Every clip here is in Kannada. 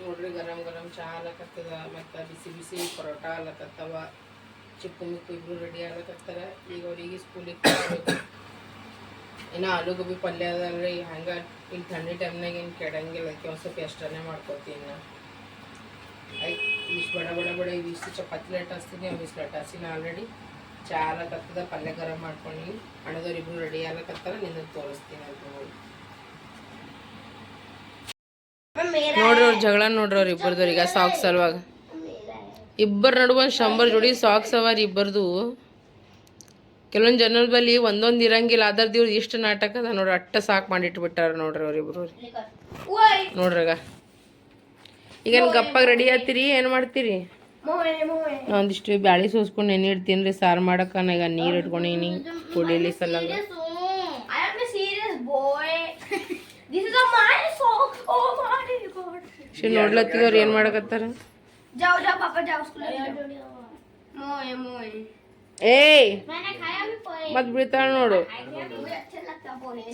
ನೋಡ್ರಿ, ಗರಂ ಗರಂ ಚಹಾ ಆಲಕತ್ತದ ಮತ್ತು ಬಿಸಿ ಬಿಸಿ ಪರೋಟ ಆಲಕತ್ತವ ಚಿಕ್ಕು ಮಿಕ್ಕು ಇಬ್ಬರು ರೆಡಿ ಆಗ್ಲಕತ್ತಾರ ಈಗ ಅವ್ರಿಗೆ ಸ್ಕೂಲಿಗೆ ಇನ್ನು ಆಲೂಗೋಬಿ ಪಲ್ಯ ಅದಲ್ರಿ. ಹಂಗೆ ಇಲ್ಲಿ ಥಂಡಿ ಟೈಮ್ನಾಗ ಏನು ಕೆಡಂಗಿಲ್ಲ. ಅದಕ್ಕೆ ಒಂದು ಸ್ವಲ್ಪ ಎಷ್ಟನ್ನೇ ಮಾಡ್ಕೊತೀನಿ ನಾ. ಆಯ್ತು ಇಷ್ಟು ಬಡ ಬಡ ಬಡ ಇವಿಷ್ಟು ಚಪಾತಿ ಲೇಟ್ ಹಚ್ತೀನಿ ಅವಿಸ್ ಇಷ್ಟು ಲೇಟ್ ಹಾಸ್ತೀನಿ ಆಲ್ರೆಡಿ ಚಹಾ ಆಲಕತ್ತದ ಪಲ್ಯ ಗರಂ ಮಾಡ್ಕೊಂಡು ಹಣದವ್ರು ಇಬ್ಬರು ರೆಡಿ ಆಗ್ಲಕತ್ತಾರ ನಿನ್ನ ತೋರಿಸ್ತೀನಿ ಅಂತ ನೋಡಿ. ನೋಡ್ರಿ ಅವ್ರ ಜಗಳ ನೋಡ್ರಿ ಅವ್ರು ಈಗ ಸಾಕ್ಸ್ ಅಲ್ವಾಗ ಇಬ್ಬರ ನಡುವೆ ಒಂದು ಶಂಬರ್ ಜೋಡಿ ಸಾಕ್ಸ್ ಅವ ರೀ ಇಬ್ಬರದು. ಕೆಲವೊಂದು ಜನರ ಬಳಿ ಒಂದೊಂದು ಇರಂಗಿಲ್ಲ ಅದರದ್ದು ಇವ್ರು ಇಷ್ಟು ನಾಟಕ ಅದ ನೋಡ್ರಿ, ಅಟ್ಟ ಸಾಕು ಮಾಡಿಟ್ಬಿಟ್ಟಾರ ನೋಡ್ರಿ ಅವ್ರಿಬ್ರು ನೋಡ್ರಾಗ ಈಗ. ಗಪ್ಪಾಗ ರೆಡಿ ಆತೀರಿ, ಏನು ಮಾಡ್ತೀರಿ? ಒಂದಿಷ್ಟು ಬ್ಯಾಳಿ ಸೋಸ್ಕೊಂಡು ನೆನೆ ಇಡ್ತೀನಿ ರೀ ಸಾರು ಮಾಡಕ್ಕ ಈಗ ನೀರು ಇಟ್ಕೊಂಡೀನಿ ಕುಡೀಲಿ ಸಲಂಗ I am a serious boy. this is a my song. Oh my god. She ನೋಡ್ಲತ್ತಿದವ್ರು ಏನು ಮಾಡಕತ್ತಾರ जाओ जाओ पापा जाओ स्कूल मोए मोए ಏಯ್ मैंने खाया भी पोए ಮತ್ ಬೀಳ್ತಾಳ ನೋಡು मुझे अच्छा लगता पोए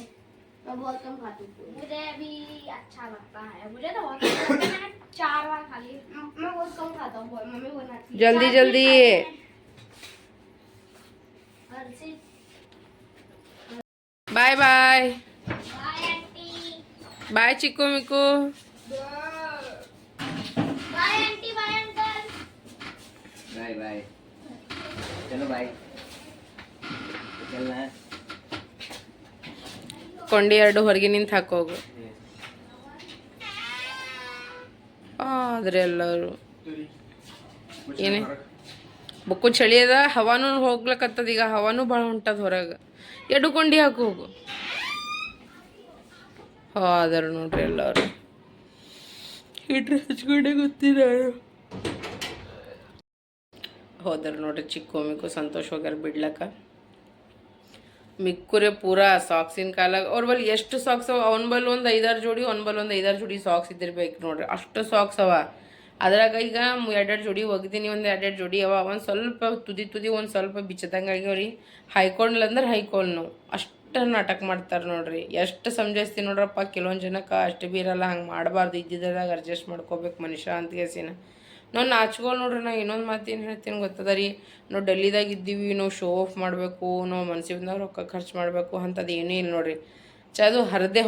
मैं बहुत कम खाती हूँ पोहे। मुझे भी अच्छा लगता है मुझे तो बहुत अच्छा लगता है मैंने चार बार खा ली मैं बहुत कम खाता हूँ पोहे मम्मी बनाती है ಜಲ್ದಿ ಜಲ್ದಿ और सिर्फ ಬಾಯ್ ಬಾಯ್ बाय आंटी ಬಾಯ್ बाय बाय चलो बाय चलना है ಕೊಂಡಿ ಎರಡು ಹೊರಗೆ ನಿಂತು ಹಾಕೋಗು ಆದ್ರೆ ಎಲ್ಲರೂ ಏನೇ ಬಕ್ಕು ಚಳಿ ಅದ ಹವಾನು ಹೋಗ್ಲಕತ್ತದ ಈಗ ಹವಾನು ಭಾಳ ಹೊಂಟದ ಹೊರಗೆ ಎರಡು ಕೊಂಡಿ ಹಾಕು ಹೋಗು ಆದರು ನೋಡ್ರಿ ಎಲ್ಲರೂ ಹಿಟ್ರೆ ಹಚ್ಕೊಂಡೆ ಗೊತ್ತಿಲ್ಲ ಹೋದರು ನೋಡ್ರಿ, ಚಿಕ್ಕ ಮಿಕ್ಕು ಸಂತೋಷ ಹೋಗ್ಯಾರ ಬಿಡ್ಲಕ್ಕ. ಮಿಕ್ಕುರೆ ಪೂರ ಸಾಕ್ಸಿನ ಕಾಲಾಗ, ಅವ್ರ ಬಲ್ಲಿ ಎಷ್ಟು ಸಾಕ್ಸ್ ಅವ, ಅವನ ಬಲ್ ಒಂದು ಐದಾರು ಜೋಡಿ, ಅವ್ನ ಬಲ್ ಒಂದು ಐದಾರು ಜೋಡಿ ಸಾಕ್ಸ್ ಇದ್ದಿರ್ಬೇಕು ನೋಡ್ರಿ, ಅಷ್ಟು ಸಾಕ್ಸ್ ಅವ. ಅದ್ರಾಗ ಈಗ ಎರಡೆರಡು ಜೋಡಿ ಒಗ್ದೀನಿ ಒಂದು ಎರಡೆರಡು ಜೋಡಿ ಅವ, ಒಂದು ಸ್ವಲ್ಪ ತುದಿ ತುದಿ, ಒಂದು ಸ್ವಲ್ಪ ಬಿಚ್ಚದಂಗೆ ಆಗ್ಯಾವ್ರಿ. ಹೈಕೊಂಡ್ಲ ಅಂದ್ರೆ ಹೈಕೊಂಡ್ ನಾವು ಅಷ್ಟು ನಾಟಕ ಮಾಡ್ತಾರೆ ನೋಡ್ರಿ. ಎಷ್ಟು ಸಮಜಾಯಿಸ್ತೀನಿ ನೋಡ್ರಪ್ಪ, ಕೆಲವೊಂದು ಜನಕ್ಕೆ ಅಷ್ಟು ಬೀರಲ್ಲ ಹಂಗೆ ಮಾಡಬಾರ್ದು ಇದ್ದಿದ್ದಾಗ ಅಡ್ಜಸ್ಟ್ ಮಾಡ್ಕೋಬೇಕು ಮನುಷ್ಯ ಅಂತ ಕೇಸಿನ ನಾವು ನಾಚ್ಕೊಳ್ಳಿ ನೋಡ್ರಿ, ನಾ ಇನ್ನೊಂದು ಮಾತು ಏನು ಹೇಳ್ತೀನಿ ಗೊತ್ತದ ರೀ? ನಾವು ಡೆಲ್ಲಿದಾಗ ಇದ್ದೀವಿ, ನಾವು ಶೋ ಆಫ್ ಮಾಡಬೇಕು, ನಾವು ಮನ್ಸಿಗೆ ರೊಕ್ಕ ಖರ್ಚು ಮಾಡಬೇಕು ಅಂಥದ್ದು ಏನೂ ಇಲ್ಲ ನೋಡ್ರಿ. ಚ ಅದು ಹರಿದೇ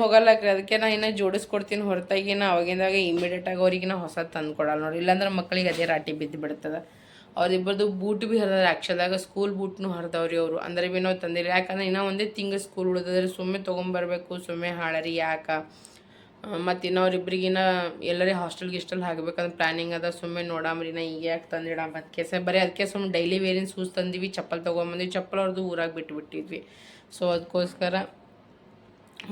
ರೀ, ಅದಕ್ಕೆ ನಾ ಇನ್ನೂ ಜೋಡಿಸ್ಕೊಡ್ತೀನಿ ಹೊರತಾಗಿ, ನಾ ಅವಾಗಿಂದಾಗ ಇಮಿಡಿಯೇಟಾಗಿ ಅವ್ರಿಗೆ ನಾ ಹೊಸ ತಂದು ಕೊಡಲ್ಲ ನೋಡ್ರಿ. ಇಲ್ಲಾಂದ್ರೆ ಮಕ್ಕಳಿಗೆ ಅದೇ ರಾಟಿ ಬಿದ್ದು ಬಿಡ್ತದೆ. ಅವ್ರಿಬ್ಬರದು ಬೂಟ್ ಭೀ ಹರಿದ್ರೆ ಆ್ಯಕ್ಚುಲಾಗ ಸ್ಕೂಲ್ ಬೂಟ್ನು ಹರಿದವ್ರಿ ಅವರು. ಅಂದ್ರೆ ಭೀ ನಾವು ತಂದಿರಿ ಯಾಕಂದ್ರೆ ಇನ್ನೂ ಒಂದೇ ತಿಂಗಳು ಸ್ಕೂಲ್ ಉಳಿದ್ರೆ ಸುಮ್ಮನೆ ತೊಗೊಂಬರ್ಬೇಕು, ಸುಮ್ಮನೆ ಹಾಳರಿ ಯಾಕೆ? ಮತ್ತು ಇನ್ನವ್ರಿಬ್ರಿಗಿನ ಎಲ್ಲರೇ ಹಾಸ್ಟೆಲ್ ಗಿಸ್ಟೆಲ್ ಹಾಕ್ಬೇಕಂದ್ರೆ ಪ್ಲ್ಯಾನಿಂಗ್ ಅದ. ಸುಮ್ಮನೆ ನೋಡಾಮ್ರಿ ನಾ ಈಗ ಯಾಕೆ ತಂದಿಡ ಅದಕ್ಕೆ ಸ ಬರೀ ಅದಕ್ಕೆ ಸುಮ್ಮನೆ ಡೈಲಿ ವೇರಿನ ಸೂಸ್ ತಂದಿವಿ, ಚಪ್ಪಲ್ ತೊಗೊಂಬಂದಿವಿ, ಚಪ್ಪಲ್ ಅವ್ರದ್ದು ಊರಾಗ ಬಿಟ್ಬಿಟ್ಟಿದ್ವಿ. ಸೊ ಅದಕ್ಕೋಸ್ಕರ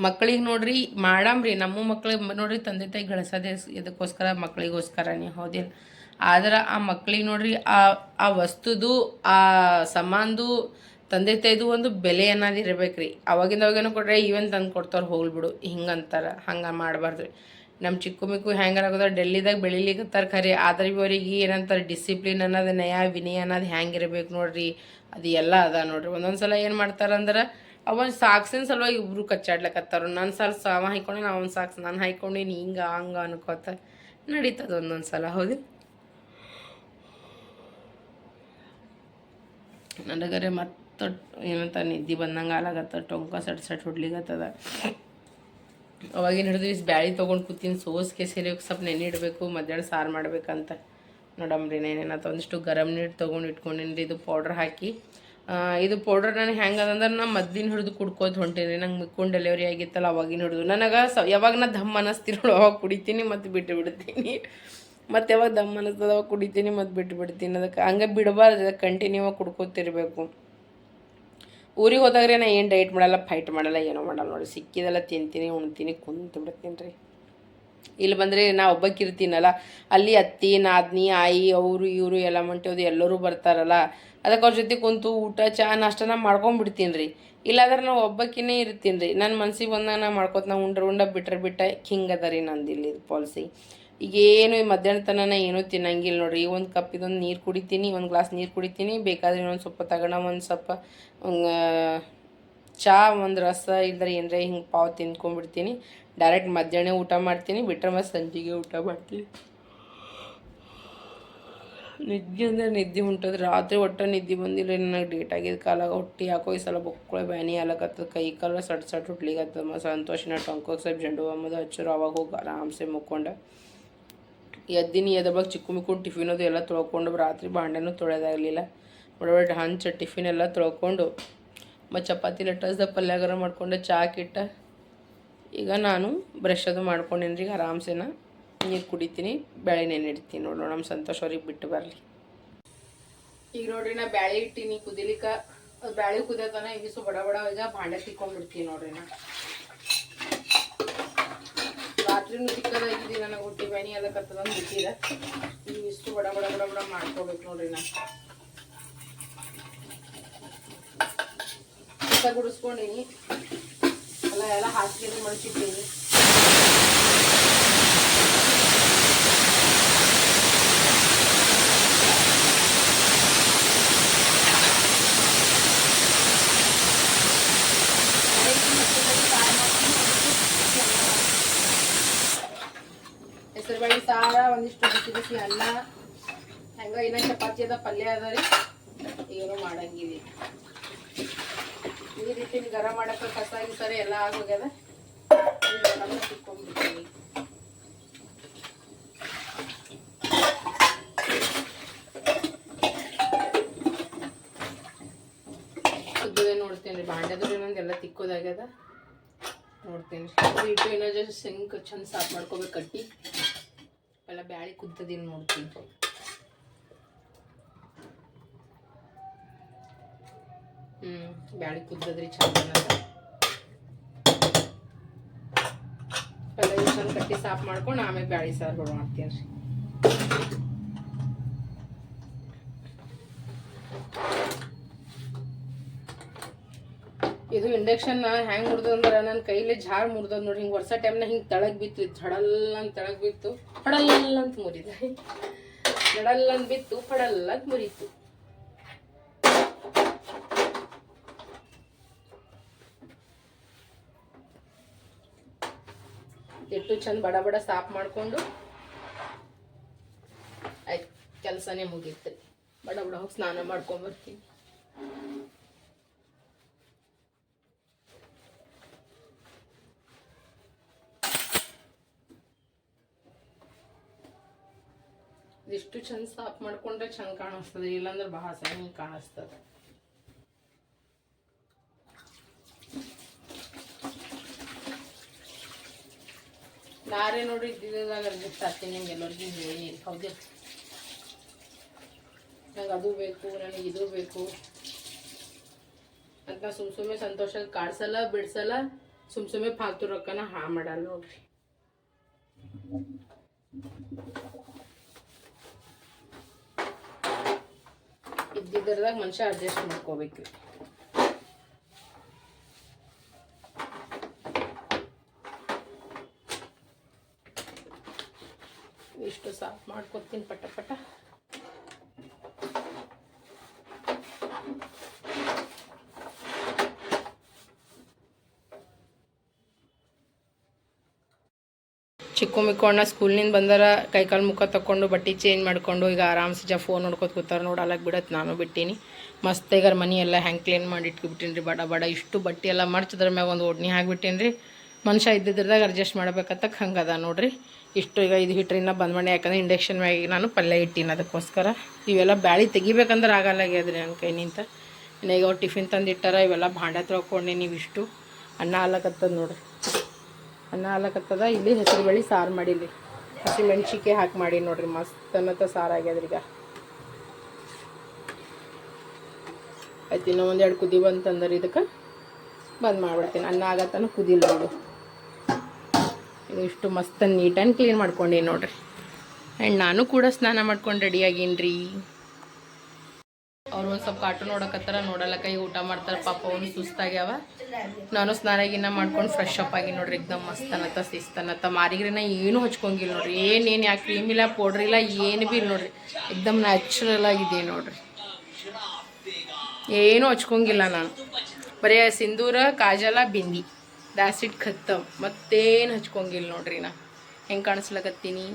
ಮಕ್ಕಳಿಗೆ ನೋಡ್ರಿ ಮಾಡಾಮ್ರಿ ನಮ್ಮ ಮಕ್ಳಿಗೆ ನೋಡ್ರಿ ತಂದೆ ತಾಯಿ ಗಳಿಸೋದೇ ಇದಕ್ಕೋಸ್ಕರ ಮಕ್ಕಳಿಗೋಸ್ಕರನೇ ಹೌದಿಲ್ಲ ಆದ್ರೆ ಆ ಮಕ್ಳಿಗೆ ನೋಡ್ರಿ ಆ ಆ ವಸ್ತುದು, ಆ ಸಾಮಾನ್ದು ತಂದೆ ತಾಯಿದು ಒಂದು ಬೆಲೆ ಅನ್ನೋದು ಇರ್ಬೇಕು ರೀ ಅವಾಗಿಂದ ಅವಾಗೇನು ಕೊಟ್ರೆ ಇವನ್ ತಂದು ಕೊಡ್ತಾರೆ ಹೋಗ್ಬಿಡು. ಹಿಂಗೆ ಅಂತಾರೆ ಹಂಗೆ ಮಾಡಬಾರ್ದು ರೀ ನಮ್ಮ ಚಿಕ್ಕು ಮಿಕ್ಕು ಹೆಂಗಾರ ಡೆಲ್ಲಿದಾಗ ಬೆಳಿಲಿಕ್ಕೆ ಖರೆ ಆದ್ರೆ ಇವರಿಗೆ ಏನಂತಾರೆ ಡಿಸಿಪ್ಲಿನ್ ಅನ್ನೋದು ನಯ ವಿನಯ ಅನ್ನೋದು ಹೆಂಗಿರ್ಬೇಕು ನೋಡ್ರಿ. ಅದು ಎಲ್ಲ ಅದ ನೋಡ್ರಿ. ಒಂದೊಂದು ಸಲ ಏನು ಮಾಡ್ತಾರಂದ್ರೆ ಅವನ್ ಸಾಕ್ಸಿನ ಸಲುವಾಗಿ ಇಬ್ಬರು ಕಚ್ಚಾಡ್ಲಕತ್ತಾರ. ನನ್ನ ಸಲ ಸಾವ ಹಾಯ್ಕೊಂಡು, ನಾ ಒಂದು ಸಾಕ್ಸ್ ನಾನು ಹಾಯ್ಕೊಂಡೀನಿ, ಹಿಂಗೆ, ಹಂಗೆ ಅನ್ಕೋತ ನಡೀತದ ಒಂದೊಂದು ಸಲ, ಹೌದು. ನನಗರೆ ಮತ್ತೆ ಏನಂತ ನಿದ್ದೆ ಬಂದಂಗೆ ಆಲಾಗತ್ತ ಟೊಂಕ ಸಟ್ ಸಟ್ ಹೊಡ್ಲಿಗತ್ತದ. ಅವಾಗಿನ ಹಿಡಿದ್ರಿ ಬ್ಯಾಳಿ ತೊಗೊಂಡು ಕೂತೀನಿ ಸೋಸ್ಗೆ ಸೇರಿ ಸ್ವಲ್ಪ ನೆನೆ ಇಡಬೇಕು, ಮಧ್ಯಾಹ್ನ ಸಾರು ಮಾಡ್ಬೇಕಂತ. ನೋಡಮ್ರಿ ಅಂತ ಒಂದಿಷ್ಟು ಗರಮ್ ನೀರು ತೊಗೊಂಡು ಇಟ್ಕೊಂಡಿನಿ ಇದು ಪೌಡ್ರ್ ಹಾಕಿ. ಇದು ಪೌಡ್ರ್ ನನಗೆ ಹೆಂಗೆ ಅದಂದ್ರೆ ನಾ ಮದ್ದಿನ ಹಿಡಿದು ಕುಡ್ಕೋತ ಹೊಂಟೀನಿ ನಂಗೆ ಮಿಕ್ಕೊಂಡು ಡೆಲಿವರಿ ಆಗಿತ್ತಲ್ಲ ಅವಾಗಿನ ಹಿಡಿದು. ನನಗೆ ಸ, ಯಾವಾಗ ನಾ ದಮ್ ಅನ್ನಿಸ್ತೀನಿ ನೋಡು ಅವಾಗ ಕುಡಿತೀನಿ ಮತ್ತು ಬಿಟ್ಟು ಬಿಡ್ತೀನಿ ಮತ್ತು ಯಾವಾಗ ದಮ್ ಅನ್ನಿಸ್ತದ ಅವಾಗ ಕುಡಿತೀನಿ ಮತ್ತು ಬಿಟ್ಟು ಬಿಡ್ತೀನಿ ಅದಕ್ಕೆ ಹಂಗೆ ಬಿಡಬಾರ್ದು, ಕಂಟಿನ್ಯೂ ಆಗಿ ಕುಡ್ಕೋತಿರ್ಬೇಕು. ಊರಿಗೆ ಹೋದಾಗ್ರೆ ನಾ ಏನು ಡಯಟ್ ಮಾಡಲ್ಲ ಫೈಟ್ ಮಾಡಲ್ಲ, ಏನೋ ಮಾಡಲ್ಲ ನೋಡಿ ಸಿಕ್ಕಿದೆಲ್ಲ ತಿಂತೀನಿ, ಉಣ್ತೀನಿ ಕುಂತು ಬಿಡ್ತೀನಿ ರೀ ಇಲ್ಲಿ ಬಂದರೆ ನಾ ಒಬ್ಬಕ್ಕಿರ್ತೀನಲ್ಲ ಅಲ್ಲಿ ಅತ್ತಿ, ನಾದ್ನಿ, ಆಯಿ, ಅವರು, ಇವರು, ಎಲ್ಲ ಮಂಟೋದು ಎಲ್ಲರೂ ಬರ್ತಾರಲ್ಲ ಅದಕ್ಕೆ ಅವ್ರ ಜೊತೆ ಕುಂತು ಊಟ, ಚಾ, ನಾಷ್ಟನ ಮಾಡ್ಕೊಂಡ್ಬಿಡ್ತೀನಿ ರೀ ಇಲ್ಲಾದ್ರೆ ನಾವು ಒಬ್ಬಕ್ಕಿನೇ ಇರ್ತೀನಿ ರೀ ನನ್ನ ಮನ್ಸಿಗೆ ಬಂದಾಗ ನಾ ಮಾಡ್ಕೊತ, ನಾ ಉಂಡ್ರ ಉಂಡ ಬಿಟ್ರೆ ಬಿಟ್ಟ ಹಿಂಗೆ ಅದ ರೀ ನಂದು ಇಲ್ಲಿ ಪಾಲಿಸಿ ಈಗ ಏನು ಈ ಮಧ್ಯಾಹ್ನ ತನಕ ಏನೂ ತಿನ್ನಂಗಿಲ್ಲ ನೋಡ್ರಿ. ಈ ಒಂದು ಕಪ್ ಇದೊಂದು ನೀರು ಕುಡಿತೀನಿ, ಒಂದು ಗ್ಲಾಸ್ ನೀರು ಕುಡಿತೀನಿ. ಬೇಕಾದ್ರೆ ಇನ್ನೊಂದು ಸ್ವಲ್ಪ ತಗೋಣ, ಒಂದು ಸ್ವಲ್ಪ ಚಹಾ ಒಂದು ರಸ ಇಲ್ದ್ರೆ ಏನರೇ ಹಿಂಗೆ ಪಾವು ತಿನ್ಕೊಂಡ್ಬಿಡ್ತೀನಿ ಡೈರೆಕ್ಟ್ ಮಧ್ಯಾಹ್ನ ಊಟ ಮಾಡ್ತೀನಿ. ಬಿಟ್ಟರೆ ಮತ್ತೆ ಸಂಜೆಗೆ ಊಟ ಮಾಡ್ತೀನಿ. ನಿದ್ದೆ ಅಂದರೆ ನಿದ್ದೆ ಹೊಂಟದ ರಾತ್ರಿ ಒಟ್ಟು ನಿದ್ದೆ ಬಂದಿಲ್ಲ. ನನಗೆ ಡೇಟ್ ಆಗಿದ್ದು ಕಾಲಾಗ ಹೊಟ್ಟಿ ಯಾಕೋ ಈ ಸಲ ಬೊಕ್ಕಳ ಬ್ಯಾನಿ ಆಲಕತ್ತದ ಕೈ ಕಾಲ ಸಟ್ ಸಟ್ ಹುಟ್ಲಿಗತ್ತದ ಸಂತೋಷನ ಟೊಂಕೋಕ್ ಸ್ವಲ್ಪ ಜಂಡು ಅಮ್ಮದ ಹಚ್ಚರು ಅವಾಗ ಹೋಗಿ ಆರಾಮ್ಸೆ ಮುಕ್ಕೊಂಡೆ. ಎದ್ದಿನಿ ಎದ್ರ ಬಗ್ಗೆ ಚಿಕ್ಕು ಮಿಕ್ಕೊಂಡು ಟಿಫಿನ್ ಅದು ಎಲ್ಲ ತೊಳ್ಕೊಂಡು ರಾತ್ರಿ ಬಾಂಡೆನೂ ತೊಳೆದಾಗಲಿಲ್ಲ ಬಡಬಡ ಹಂಚ ಟಿಫಿನ್ ಎಲ್ಲ ತೊಳ್ಕೊಂಡು ಮತ್ತು ಚಪಾತಿ ಲಟ್ಟಸ್ದ ಪಲ್ಯಾಗಾರ ಮಾಡ್ಕೊಂಡೆ ಚಾಕಿಟ್ಟ. ಈಗ ನಾನು ಬ್ರಷ್ ಅದು ಮಾಡ್ಕೊಂಡೇನ್ರಿ, ಈಗ ಆರಾಮ್ಸೆನ. ನೀರು ಕುಡಿತೀನಿ ಬೇಳೆ ನೆನಿಡ್ತೀನಿ ನೋಡೋಣ ನಮ್ಮ ಸಂತೋಷ್ ಅವ್ರಿಗೆ ಬಿಟ್ಟು ಬರಲಿ. ಈಗ ನೋಡ್ರಿ ನಾ ಬ್ಯಾಳೆ ಇಟ್ಟಿನಿ, ಕುದಿಲಿಕ್ಕೆ. ಅದು ಬ್ಯಾಳೆ ಈಗ ಇವಿಸು ಬಡ ಬಡ, ಈಗ ಭಾಂಡೆ ತಿಕ್ಕೊಂಡ್ಬಿಡ್ತೀನಿ ನೋಡ್ರಿ ನಾ. ರಾತ್ರಿನೂ ಚಿಕ್ಕದಾಗಿದ್ದೀನಿ ನನಗೆ ಹೊಟ್ಟಿ ಬ್ಯಾನಿ ಅದಕ್ಕತ್ತದ ಅಂತ ಬಿಟ್ಟಿದೆ. ಇಷ್ಟು ಬಡ ಬಡ ಬಡ ಬಡ ಮಾಡ್ಕೋಬೇಕು ನೋಡ್ರಿ ನಾ. ಕಸ ಗುಡಿಸ್ಕೊಂಡೀನಿ. ಎಲ್ಲ ಎಲ್ಲ ಹಾಸಿಗೆ ಮಡಚಿಟ್ಟೀನಿ. ಒಂದಿಷ್ಟು ಬಿಸಿ ಬಿಸಿ ಅನ್ನ. ಹೆಂಗ ಇನ್ನ ಚಪಾತಿ ಅದ, ಪಲ್ಯ ಅದ ರೀ. ಏನು ಮಾಡಂಗಿಲ್ಲ. ಈ ರೀತಿ ಗರಂ ಮಾಡಕ್ಕ ಕಸ ಗಿಸರಿ ಎಲ್ಲ ಆಗೋಗ್ಯದ ತಿಕ್ಕೊಂಡ್ಬಿಡ್ತೀನಿ ಕುದ್ದದೆ ನೋಡ್ತೇನೆ ರೀ ಬಾಂಡೆದು ಇನ್ನೊಂದು ಎಲ್ಲ ತಿಕ್ಕೋದಾಗ್ಯದ ನೋಡ್ತೇನೆ ಇಟ್ಟು ಇನ್ನೂ ಜಸ್ಟ್ ಸಿಂಕ್ ಚಂದ ಸಾಫ್ ಮಾಡ್ಕೋಬೇಕು ಕಟ್ಟಿ ಎಲ್ಲ ಬ್ಯಾಳಿ ಕುದ್ದದಿನ ನೋಡ್ತೀನಿ. ಹ್ಮ್, ಬ್ಯಾಳಿ ಕುದ್ದದ್ರಿ ಚಂದ ಎಲ್ಲ ಚಂದ ಕಟ್ಟಿ ಸಾಫ್ ಮಾಡ್ಕೊಂಡು ಆಮೇಲೆ ಬ್ಯಾಳಿ ಸಾರು ಮಾಡ್ತೀನಿ ರೀ ಇದು ಇಂಡಕ್ಷನ್ ಹೆಂಗ್ ಮುರಿದಂದ್ರ ನನ್ನ ಕೈಲಿ ಜಾರ್ ಮುರಿದದ್ ನೋಡಿ, ಹಿಂಗೆ ವರ್ಷ ಟೈಮ್ನ ಹಿಂಗೆ ತಳಗ್ ಬಿತ್ತು ಧಡಲ್ ಅಂತ ತಳಗ್ ಬಿತ್ತು ಪಡಲ್ ಅಂತ ಮುರಿದ. ನಡಲ್ ಅಂತ ಬಿತ್ತು ಪಡಲ್ ಅಂತ ಮುರಿತು. ಎಷ್ಟು ಚಂದ ಬಡ ಬಡ ಸಾಫ್ ಮಾಡ್ಕೊಂಡು, ಆಯ್ತು, ಕೆಲಸನೇ ಮುಗೀತು. ಬಡ ಬಡ ಹೋಗಿ ಸ್ನಾನ ಮಾಡ್ಕೊಂಬರ್ತೀನಿ ಇದಿಷ್ಟು ಚಂದ ಸಾಫ್ ಮಾಡ್ಕೊಂಡ್ರೆ ಚಂದ ಕಾಣಿಸ್ತದೆ, ಇಲ್ಲಾಂದ್ರೆ ಬಹಳ ಸಣ್ಣ ಕಾಣಿಸ್ತದೆ. ನಾರೇ ನೋಡಿ ಇದ್ದಿದ್ದಾಗ ಗಿಫ್ಟ್ ಆಗ್ತೀನಿ ನಿಮ್ಗೆ ಎಲ್ಲರಿಗೂ ಹೇಳಿ, ಹೌದೇ. ನಂಗೆ ಅದು ಬೇಕು ನನಗೆ ಇದು ಬೇಕು. ಅಂತ ಸುಮ್ ಸುಮ್ಮನೆ ಸಂತೋಷ ಕಾಡ್ಸಲ್ಲ, ಬಿಡ್ಸಲ್ಲ, ಸುಮ್ ಸುಮ್ಮನೆ ಫಾಲ್ತು ರೊಕ್ಕನ ಹಾ ಮಾಡಲ್ಲ ನೋಡ್ರಿ. ಇದ್ದಿದ್ರದಾಗ ಮನುಷ್ಯ ಅಡ್ಜಸ್ಟ್ ಮಾಡ್ಕೋಬೇಕು. ಇಷ್ಟು ಸಾಫ್ ಮಾಡ್ಕೊತೀನಿ ಪಟ ಪಟ. ಚಿಕ್ಕು ಮಿಕ್ಕು ಅಣ್ಣ ಸ್ಕೂಲ್ನಿಂದ ಬಂದಾರ, ಕೈಕಾಲು ಮುಖ ತಕೊಂಡು, ಬಟ್ಟೆ ಚೇಂಜ್ ಮಾಡಿಕೊಂಡು, ಈಗ ಆರಾಮ್ಸೆ ಫೋನ್ ನೋಡ್ಕೊತ ಕೂತಾರ. ನೋಡಲ್ಲಕ್ಕೆ ಬಿಡತ್ತೆ ನಾನು ಬಿಟ್ಟೀನಿ. ಮಸ್ತ್ ಈಗ ಮನೆ ಎಲ್ಲ ಹೆಂಗೆ ಕ್ಲೀನ್ ಮಾಡಿ ಇಟ್ಕೊಬಿಟ್ಟಿನಿ ರೀ ಬಡ ಬಡ. ಇಷ್ಟು ಬಟ್ಟೆ ಎಲ್ಲ ಮರ್ಚಿದ್ರ ಮ್ಯಾಗ ಒಂದು ಓಡ್ನಿ ಹಾಕ್ಬಿಟ್ಟೀನಿ ರೀ ಮನುಷ್ಯ ಇದ್ದಿದ್ರದಾಗ ಅಡ್ಜಸ್ಟ್ ಮಾಡ್ಬೇಕತ್ತಕ್ಕೆ ಹಂಗೆ ಅದ ನೋಡ್ರಿ. ಇಷ್ಟು ಈಗ ಇದು ಹಿಟ್ರಿನ ಬಂದ್ ಮಾಡಿ, ಯಾಕಂದ್ರೆ ಇಂಡಕ್ಷನ್ ಮ್ಯಾಗ ನಾನು ಪಲ್ಯ ಇಟ್ಟೀನಿ ಅದಕ್ಕೋಸ್ಕರ. ಇವೆಲ್ಲ ಬ್ಯಾಳಿ ತೆಗಿಬೇಕಂದ್ರೆ ಆಗಲ್ಲಾಗ್ಯದ್ರಿ ನನ್ನ ಕೈನಿಂದ. ಇನ್ನ ಈಗ ಅವ್ರು ಟಿಫಿನ್ ತಂದಿಟ್ಟಾರ ಇವೆಲ್ಲ ಭಾಂಡೆ ತೊಳ್ಕೊಂಡೆ ಇಷ್ಟು ಅನ್ನ ಹಾಲಕತ್ತದ ನೋಡ್ರಿ. ಅನ್ನ ಹಾಲಕತ್ತದ. ಇಲ್ಲಿ ಹೆಸರು ಬೇಳೆ ಸಾರು ಮಾಡಿಲಿ ಹಸಿ ಮೆಣಸಿಕೆ ಹಾಕಿ ಮಾಡಿ ನೋಡ್ರಿ ಮಸ್ತ್ ಅನ್ನತ್ತ ಸಾರು ಆಗ್ಯದ್ರಿ ಈಗ. ಆಯ್ತು, ಇನ್ನೂ ಒಂದೆರಡು ಕುದಿ ಬಂತಂದ್ರೆ ಇದಕ್ಕೆ ಬಂದ್ ಮಾಡ್ಬಿಡ್ತೀನಿ. ಅನ್ನ ಆಗತ್ತನ ಕುದಿಲ್ಲ ಇದು ಇದು ಇಷ್ಟು ಮಸ್ತ್ ನೀಟ್ ಆ್ಯಂಡ್ ಕ್ಲೀನ್ ಮಾಡ್ಕೊಂಡೀನಿ ನೋಡ್ರಿ. ಆ್ಯಂಡ್ ನಾನು ಕೂಡ ಸ್ನಾನ ಮಾಡ್ಕೊಂಡು ರೆಡಿಯಾಗೀನಿ ಆಗೀನಿ ಅವ್ರು ಒಂದು ಸ್ವಲ್ಪ ಕಾರ್ಟೂನ್ ನೋಡಕತ್ತಾರ ನೋಡಲ್ಲ, ಕೈ ಊಟ ಮಾಡ್ತಾರ, ಪಾಪ ಅವನು ಸುಸ್ತಾಗ್ಯಾವ. ನಾನು ಸ್ನಾನ ಗಿನ್ನ ಮಾಡ್ಕೊಂಡು ಫ್ರೆಶ್ ಅಪ್ ಆಗಿ ನೋಡ್ರಿ ಎಕ್ದಮ್ ಮಸ್ತ್ ಅನ್ನತ್ತ ಶಿಸ್ತ್ ಅನ್ನತ್ತ ಮಾರಿಗ್ರಿನ ಏನೂ ಹಚ್ಕೊಂಗಿಲ್ಲ ನೋಡ್ರಿ. ಏನೇನು ಯಾಕೆ ಕ್ರೀಮ್ ಇಲ್ಲ ಪೌಡ್ರ್ ಇಲ್ಲ, ಏನು ಬಿ ಇಲ್ಲ ನೋಡ್ರಿ. ಎಕ್ದಮ್ ನ್ಯಾಚುರಲ್ ಆಗಿದೆ ನೋಡ್ರಿ. ಏನೂ ಹಚ್ಕೊಂಗಿಲ್ಲ ನಾನು. ಬರೀ ಸಿಂಧೂರ, ಕಾಜಲ, ಬಿಂದಿ. ದಾಸಿಟ್ ಖತ್ತಮ್ ಮತ್ತೇನು ಹಚ್ಕೊಂಗಿಲ್ಲ ನೋಡ್ರಿ ನಾ. ಹೆಂಗೆ ಕಾಣಿಸ್ಲಕತ್ತೀನಿ?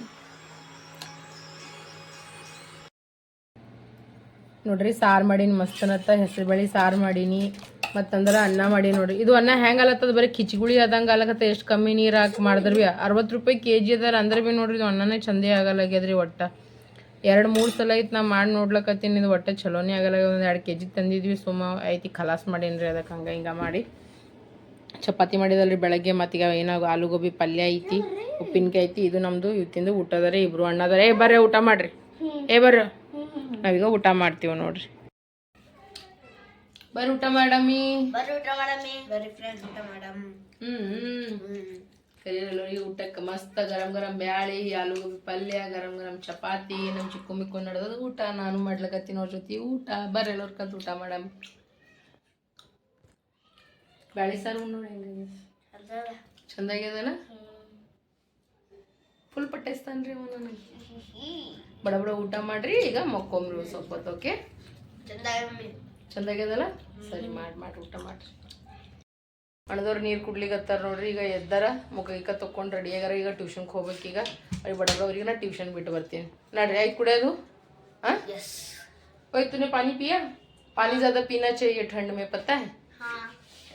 ನೋಡ್ರಿ, ಸಾರು ಮಾಡೀನಿ, ಮಸ್ತನತ್ತ, ಹೆಸರು ಬೇಳೆ ಸಾರು ಮಾಡೀನಿ, ಮತ್ತಂದ್ರೆ ಅನ್ನ ಮಾಡಿ ನೋಡ್ರಿ. ಇದು ಅನ್ನ ಹೆಂಗೆ ಅಲತ್ತದ? ಬರೀ ಕಿಚ್ಗುಳಿ ಆದಂಗೆ ಅಲಕತ್ತ, ಎಷ್ಟು ಕಮ್ಮಿ ನೀರು ಹಾಕಿ ಮಾಡಿದ್ರೆ ಭೀ ಅರವತ್ತು ರೂಪಾಯಿ ಕೆ ಜಿ ಅದಾರ ಅಂದ್ರೆ ಭೀ ನೋಡ್ರಿ ಇದು ಅನ್ನನೇ ಚಂದೇ ಆಗಲ್ಲಾಗ್ಯದ್ರಿ ಒಟ್ಟು. ಎರಡು ಮೂರು ಸಲ ಐತೆ ನಾ ಮಾಡಿ ನೋಡ್ಲಕತ್ತೀನಿ, ಇದು ಒಟ್ಟೆ ಚಲೋನೇ ಆಗಲ್ಲ ಒಂದು ಎರಡು ಕೆ ಜಿ ತಂದಿದ್ವಿ, ಸುಮ್ಮ ಐತಿ ಖಲಾಸ್ ಮಾಡೀನಿ ಅದಕ್ಕೆ ಹಂಗೆ ಹಿಂಗೆ ಮಾಡಿ. ಚಪಾತಿ ಮಾಡಿದಲ್ರಿ ಬೆಳಗ್ಗೆ, ಮತ್ತೀಗ ಏನಾಗ ಆಲೂಗೋಬಿ ಪಲ್ಯ ಐತಿ, ಉಪ್ಪಿನಕಾಯಿ ಐತಿ, ಇದು ನಮ್ಮದು ಇವತ್ತಿಂದು ಊಟ ಅದಾರೆ ಇಬ್ರು ಅಣ್ಣ ಅದಾರೆ ಏ ಬರ್ರಿ, ಊಟ ಮಾಡ್ರಿ. ಏ ಬರ್ರಿ. ನಾವೀಗ ಊಟ ಮಾಡ್ತೀವಿ ನೋಡ್ರಿ. ಬರ್ರಿ ಊಟ ಮಾಡಮ್ಮಿ. ಬರ್ರಿ ಊಟ ಮಾಡಮ್ಮಿ. ಬರ್ರಿ ಫ್ರೆಂಡ್ಸ್ ಊಟ ಮಾಡಮ್. ಹ್ಮ್ ಕರಿಯಲ್ಲರಿಗೆ ಊಟಕ್ಕೆ ಮಸ್ತ್ ಗರಂ ಗರಂ ಬ್ಯಾಳಿ ಆಲೂಗೋಬಿ ಪಲ್ಯ ಗರಂ ಗರಂ ಚಪಾತಿ ನಮ್ಮ ಚಿಕ್ಕ ಮಿಕ್ಕೊಂಡು ನಡೆದದ ಊಟ. ನಾನು ಮಾಡ್ಲಕತ್ತೀನಿ ಅವ್ರ ಜೊತೆ ಊಟ. ಬರ್ರಿ ಎಲ್ಲರ ಕಲ್ತು ಊಟ ಮಾಡಮ್ಮಿ. ಬ್ಯಾಳಿ ಸಾರು ನೋಡಿ ಹೆಂಗಾಗಿದೆ ಚಂದ ಆಗ್ಯದಲ್ಲ ಫುಲ್ ಪಟ್ಟೈಸ್ತಾನ್ರಿ ಅವ ನನಗೆ. ಬಡ ಬಡ ಊಟ ಮಾಡ್ರಿ ಈಗ ಮಕ್ಕೊಂಬ್ರಿ ಸ್ವಲ್ಪ ಹೊತ್ತು ಓಕೆ ಚಂದ ಆಗ್ಯದಲ್ಲ ಸರಿ ಮಾಡಿ ಮಾಡಿ ಊಟ ಮಾಡ್ರಿ ಅಣ್ಣದವ್ರು ನೀರು ಕುಡ್ಲಿಕತ್ತಾರ ನೋಡ್ರಿ ಈಗ ಎದ್ದಾರ ಮುಖ ಈಗ ತಕೊಂಡು ರೆಡಿ ಆಗ್ಯಾರ ಈಗ ಟ್ಯೂಷನ್ಗೆ ಹೋಗ್ಬೇಕೀಗ ಅವ್ರಿಗೆ ಬಡ ಬಡ ಅವ್ರಿಗೆ ನಾ ಟ್ಯೂಷನ್ ಬಿಟ್ಟು ಬರ್ತೀನಿ ನಡ್ರಿ ಆಯ್ತು ಕುಡಿಯೋದು हाँ ओए तूने पानी पिया पानी ज्यादा पीना चाहिए ठंड में पता है हाँ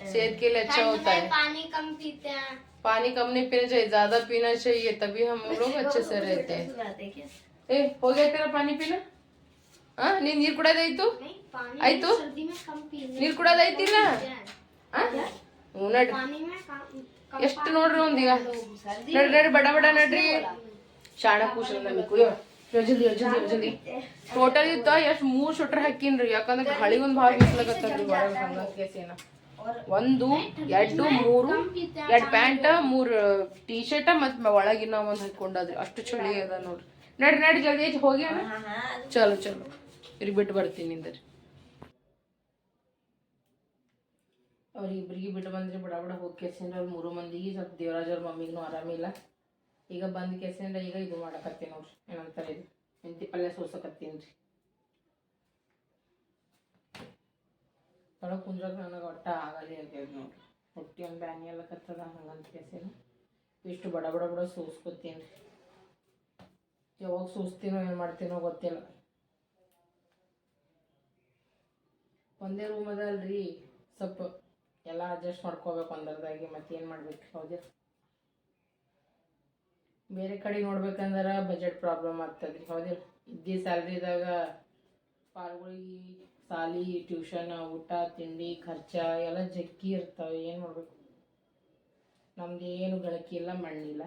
सेहत के लिए अच्छा होता है पानी कम पीते हैं पानी कम नहीं पीना चाहिए ज्यादा पीना चाहिए तभी हम लोग अच्छे से रहते हैं ಏ ಹೋಗೈತಲ್ಲ ಪಾನಿಪಿನ ಹಾ ನೀ ನೀರು ಕುಡೋದಾಯ್ತು ಆಯ್ತು? ನೀರು ಕುಡೋದಾಯ್ತಿಲ್ಲ ಹ್ಞೂ ಎಷ್ಟು ನೋಡ್ರಿ ಒಂದೀಗ ನಡ್ರಿ ನಡ್ರಿ ಬಡ ಬಡ ನಡ್ರಿ. ಶಾಣ ಕೂಸಿ ಟೋಟಲ್ ಇತ್ತ ಎಷ್ಟು ಮೂರ್ ಶುಟ್ರ್ ಹಾಕಿನ್ರಿ. ಯಾಕಂದ್ರೆ ಹಳಿ ಒಂದು ಭಾಳ ಬಿಸ್ಲಾಗತ್ತಂದ್ರಿ ಒಂದು ಎರಡು ಮೂರು ಎರಡು ಪ್ಯಾಂಟ್ ಮೂರು ಟೀ-ಶರ್ಟ್ ಮತ್ತು ಒಳಗಿನ ಒಂದು ಹಾಕೊಂಡದ್ರಿ ಅಷ್ಟು ಚಳಿ ಅದ ನೋಡ್ರಿ. ನಡ್ರಿ ನಡ್ರಿ ಜಲ್ದಿ ಐತಿ ಹೋಗಿ ಅಣ್ಣ. ಚಲೋ ಚಲೋ ಇವ್ರಿಗೆ ಬಿಟ್ಟು ಬರ್ತೀನಿ ನಿಂದ್ರಿ ಅವ್ರಿಬ್ರಿಗೆ ಬಿಟ್ಟು ಬಂದ್ರಿ ಬಡ ಬಡ ಹೋಗಿ ಕೆಸಿಂದ್ರ ಅವ್ರು ಮೂರು ಮಂದಿಗೆ ಸ್ವಲ್ಪ ದೇವರಾಜ್ ಅವ್ರ ಮಮ್ಮಿಗೂ ಆರಾಮಿಲ್ಲ ಈಗ ಬಂದ್ ಕೆಸಿಂದ್ರ ಈಗ ಇದು ಮಾಡಕತ್ತೀನಿ ನೋಡ್ರಿ ಏನಂತಾರೆ ಇದು ಮೆಂತಿ ಪಲ್ಯ ಸೋಸಕತ್ತೀನಿ ರೀ ಒಳಗೆ ಕುಂದ್ರಾಗ ನನಗೆ ಒಟ್ಟ ಆಗಲಿ ಆಗ್ಯದ ನೋಡ್ರಿ ಹೊಟ್ಟಿ ಒಂದು ಬ್ಯಾನಿ ಎಲ್ಲ ಕತ್ತದ ಹಂಗಂತ ಕೆಸಿನ ಇಷ್ಟು ಬಡ ಬಡ ಬಡ ಸೋಸ್ಕೊತೀನಿ ರೀ ಯಾವಾಗ ಸೂಸ್ತೀನೋ ಏನು ಮಾಡ್ತೀನೋ ಗೊತ್ತಿಲ್ಲ. ಒಂದೇ ರೂಮ್ ಅದ ಅಲ್ರಿ ಸ್ವಲ್ಪ ಎಲ್ಲ ಅಡ್ಜಸ್ಟ್ ಮಾಡ್ಕೋಬೇಕು ಅಂದ್ರದಾಗಿ ಮತ್ತೆ ಏನು ಮಾಡ್ಬೇಕು? ಹೌದೇ ಬೇರೆ ಕಡೆ ನೋಡ್ಬೇಕಂದ್ರೆ ಬಜೆಟ್ ಪ್ರಾಬ್ಲಮ್ ಆಗ್ತದ್ರಿ ಹೌದಿಲ್ಲ ಇದ್ದಿ ಸ್ಯಾಲ್ರಿದಾಗ ಪಾಲ್ಗಳಿಗೆ, ಸಾಲಿ ಟ್ಯೂಷನ್ ಊಟ, ತಿಂಡಿ, ಖರ್ಚ ಎಲ್ಲ ಜಗ್ಗಿ ಇರ್ತಾವೆ, ಏನು ಮಾಡ್ಬೇಕು? ನಮ್ದು ಏನು ಗಳಕಿ ಇಲ್ಲ, ಮಣ್ಣಿಲ್ಲ.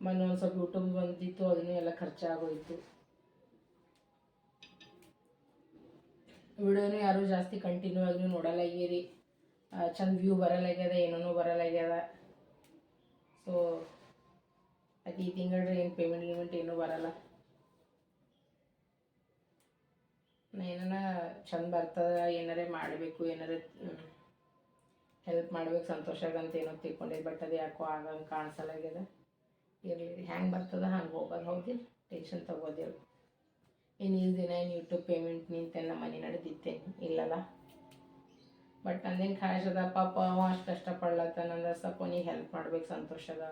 ಮೊನ್ನೆ ಒಂದು ಸ್ವಲ್ಪ ಯೂಟ್ಯೂಬ್ ಬಂದಿತ್ತು, ಅದನ್ನೇ ಎಲ್ಲ ಖರ್ಚಾಗೋಯ್ತು. ವಿಡಿಯೋನು ಯಾರು ಜಾಸ್ತಿ ಕಂಟಿನ್ಯೂ ಆಗಿ ನೋಡಲಾಗ್ಯರಿ ಚಂದ ವ್ಯೂ ಬರಲಾಗ್ಯದ ಏನೂ ಬರಲಾಗ್ಯದ ಸೊ ಅದು ಈ ತಿಂಗಳ ಏನು ಪೇಮೆಂಟ್ ಗಿಮೆಂಟ್ ಏನೂ ಬರಲ್ಲ. ಏನಾರ ಚಂದ ಬರ್ತದ, ಏನಾರೇ ಮಾಡಬೇಕು, ಏನಾರ ಹೆಲ್ಪ್ ಮಾಡ್ಬೇಕು, ಸಂತೋಷ ಆಗಂತ ಏನೋ ತಿಳ್ಕೊಂಡಿದ್ದು ಬಟ್ ಅದು ಯಾಕೋ ಆಗಂಗೆ ಕಾಣಿಸಲಾಗ್ಯದ ಇರಲಿ ಹ್ಯಾಂಗೆ ಬರ್ತದ ಹಂಗೆ ಹೋಗೋದು ಹೋಗಿ ಟೆನ್ಷನ್ ತಗೋದಿಲ್ಲ ಇನ್ನು ಈ ದಿನ ಏನು ಯೂಟ್ಯೂಬ್ ಪೇಮೆಂಟ್ ನಿಂತೆಲ್ಲ ಮನೆ ನಡೆದಿತ್ತೇನೆ ಇಲ್ಲಲ್ಲ. ಬಟ್ ಅಂದೇನು ಖಾಯಶ್ ಅದ, ಪಾಪ ಅವ ಅಷ್ಟು ಕಷ್ಟಪಡ್ಲತ್ತಾನಂದ್ರೆ ಸ್ವಲ್ಪ ನೀ ಹೆಲ್ಪ್ ಮಾಡ್ಬೇಕು ಸಂತೋಷ ಅದ.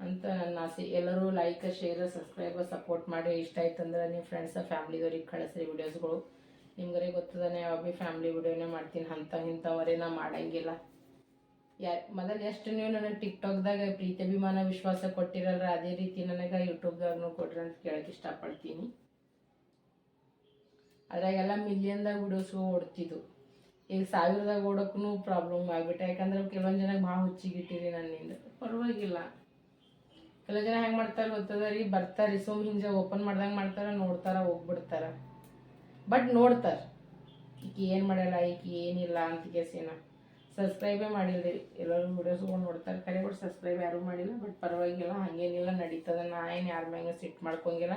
ಅಂತ ನನ್ನ ಆಸೆ. ಎಲ್ಲರೂ ಲೈಕ್ ಶೇರ್ ಸಬ್ಸ್ಕ್ರೈಬ್ ಸಪೋರ್ಟ್ ಮಾಡಿ. ಇಷ್ಟ ಆಯ್ತು ಅಂದ್ರೆ ನಿಮ್ಮ ಫ್ರೆಂಡ್ಸ್ ಫ್ಯಾಮ್ಲಿದವ್ರಿಗೆ ಕಳಿಸ್ರಿ ವಿಡಿಯೋಸ್ಗಳು ನಿಮ್ಗರೆ ನಾ ಯಾವ ಭೀ ಫ್ಯಾಮ್ಲಿ ವಿಡಿಯೋನೇ ಮಾಡ್ತೀನಿ ಅಂತ ಇಂಥವರೇ ನಾ ಮಾಡಂಗಿಲ್ಲ. ಯಾ, ಮೊದಲು ಎಷ್ಟು ನೀವು ನನಗೆ ಟಿಕ್ಟಾಕ್ದಾಗ ಪ್ರೀತಿ ಅಭಿಮಾನ ವಿಶ್ವಾಸ ಕೊಟ್ಟಿರಲ್ರ, ಅದೇ ರೀತಿ ನನಗೆ ಯೂಟ್ಯೂಬ್ದಾಗೂ ಕೊಡ್ರಿ ಅಂತ ಕೇಳಕ್ಕೆ ಇಷ್ಟಪಡ್ತೀನಿ. ಅದ್ರಾಗೆಲ್ಲ ಮಿಲಿಯನ್ದಾಗ ವಿಡಿಯೋಸು ಓಡ್ತಿದ್ವು. ಈಗ ಸಾವಿರದಾಗ ಓಡೋಕ್ಕೂ ಪ್ರಾಬ್ಲಮ್ ಆಗ್ಬಿಟ್ಟೆ, ಯಾಕಂದ್ರೆ ಕೆಲವೊಂದು ಜನಕ್ಕೆ ಭಾಳ ಹುಚ್ಚಿಗಿಟ್ಟಿರಿ ನನ್ನಿಂದ. ಪರವಾಗಿಲ್ಲ. ಕೆಲವು ಜನ ಹೆಂಗೆ ಮಾಡ್ತಾರೆ ಗೊತ್ತದ ರೀ, ಬರ್ತಾರೆ ಸುಮ್ ಹಿಂಗೆ ಓಪನ್ ಮಾಡ್ದಂಗೆ ಮಾಡ್ತಾರೆ, ನೋಡ್ತಾರೆ, ಹೋಗ್ಬಿಡ್ತಾರೆ. ಬಟ್ ನೋಡ್ತಾರೆ. ಈಕೆ ಏನು ಮಾಡಲ್ಲ ಈಕಿ ಏನಿಲ್ಲ ಅಂತ ಕೇಸಿನ ಸಬ್ಸ್ಕ್ರೈಬೇ ಮಾಡಿಲ್ಲ ಎಲ್ಲರೂ ವೀಡಿಯೋಸ್ಗಳು ನೋಡ್ತಾರೆ. ಕರೆ ಬಟ್ ಸಬ್ಸ್ಕ್ರೈಬ್ ಯಾರೂ ಮಾಡಿಲ್ಲ ಬಟ್ ಪರವಾಗಿಲ್ಲ, ಹಾಗೇನಿಲ್ಲ, ನಡೀತದ. ನಾ ಏನು ಯಾರ ಮ್ಯಾಗ ಸಿಟ್ ಮಾಡ್ಕೊಂಗಿಲ್ಲ.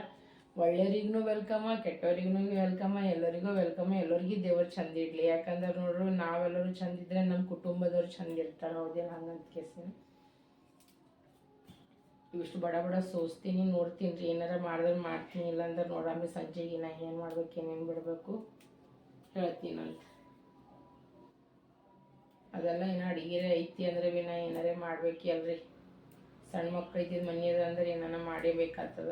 ಒಳ್ಳೆಯವ್ರಿಗೂ ವೆಲ್ಕಮ ಕೆಟ್ಟವ್ರಿಗೂ ವೆಲ್ಕಮ ಎಲ್ಲರಿಗೂ ವೆಲ್ಕಮ ಎಲ್ಲರಿಗೂ ದೇವ್ರು ಚಂದ ಇಡಲಿ. ಯಾಕಂದ್ರೆ ನೋಡ್ರಿ, ನಾವೆಲ್ಲರೂ ಚಂದ ಇದ್ದರೆ ನಮ್ಮ ಕುಟುಂಬದವ್ರು ಚಂದ ಇರ್ತಾರೆ. ಹೌದಿಲ್ಲ ಹಂಗಂತ ಕೇಸಿನ ಇವಿಷ್ಟು ಬಡ ಬಡ ಸೋಸ್ತೀನಿ, ನೋಡ್ತೀನಿ ರೀ. ಏನಾರ ಮಾಡಿದ್ರೆ ಮಾಡ್ತೀನಿ. ಇಲ್ಲಾಂದ್ರೆ ನೋಡಮ್ಮಿ ಸಂಜೆಗೆ ನಾ ಏನು ಮಾಡ್ಬೇಕು, ಏನೇನು ಬಿಡಬೇಕು ಹೇಳ್ತೀನಂತ ಅದೆಲ್ಲ ಇನ್ನು ಅಡುಗೆರೆ ಐತಿ ಅಂದ್ರೆ ಭೀ ನಾ ಏನಾರೇ ಮಾಡ್ಬೇಕು ಅಲ್ರಿ. ಸಣ್ಣ ಮಕ್ಳು ಇದ್ದಿದ್ದು ಮನೆ ಅದ ಅಂದ್ರೆ ಏನಾರ ಮಾಡೇಬೇಕಾಗ್ತದ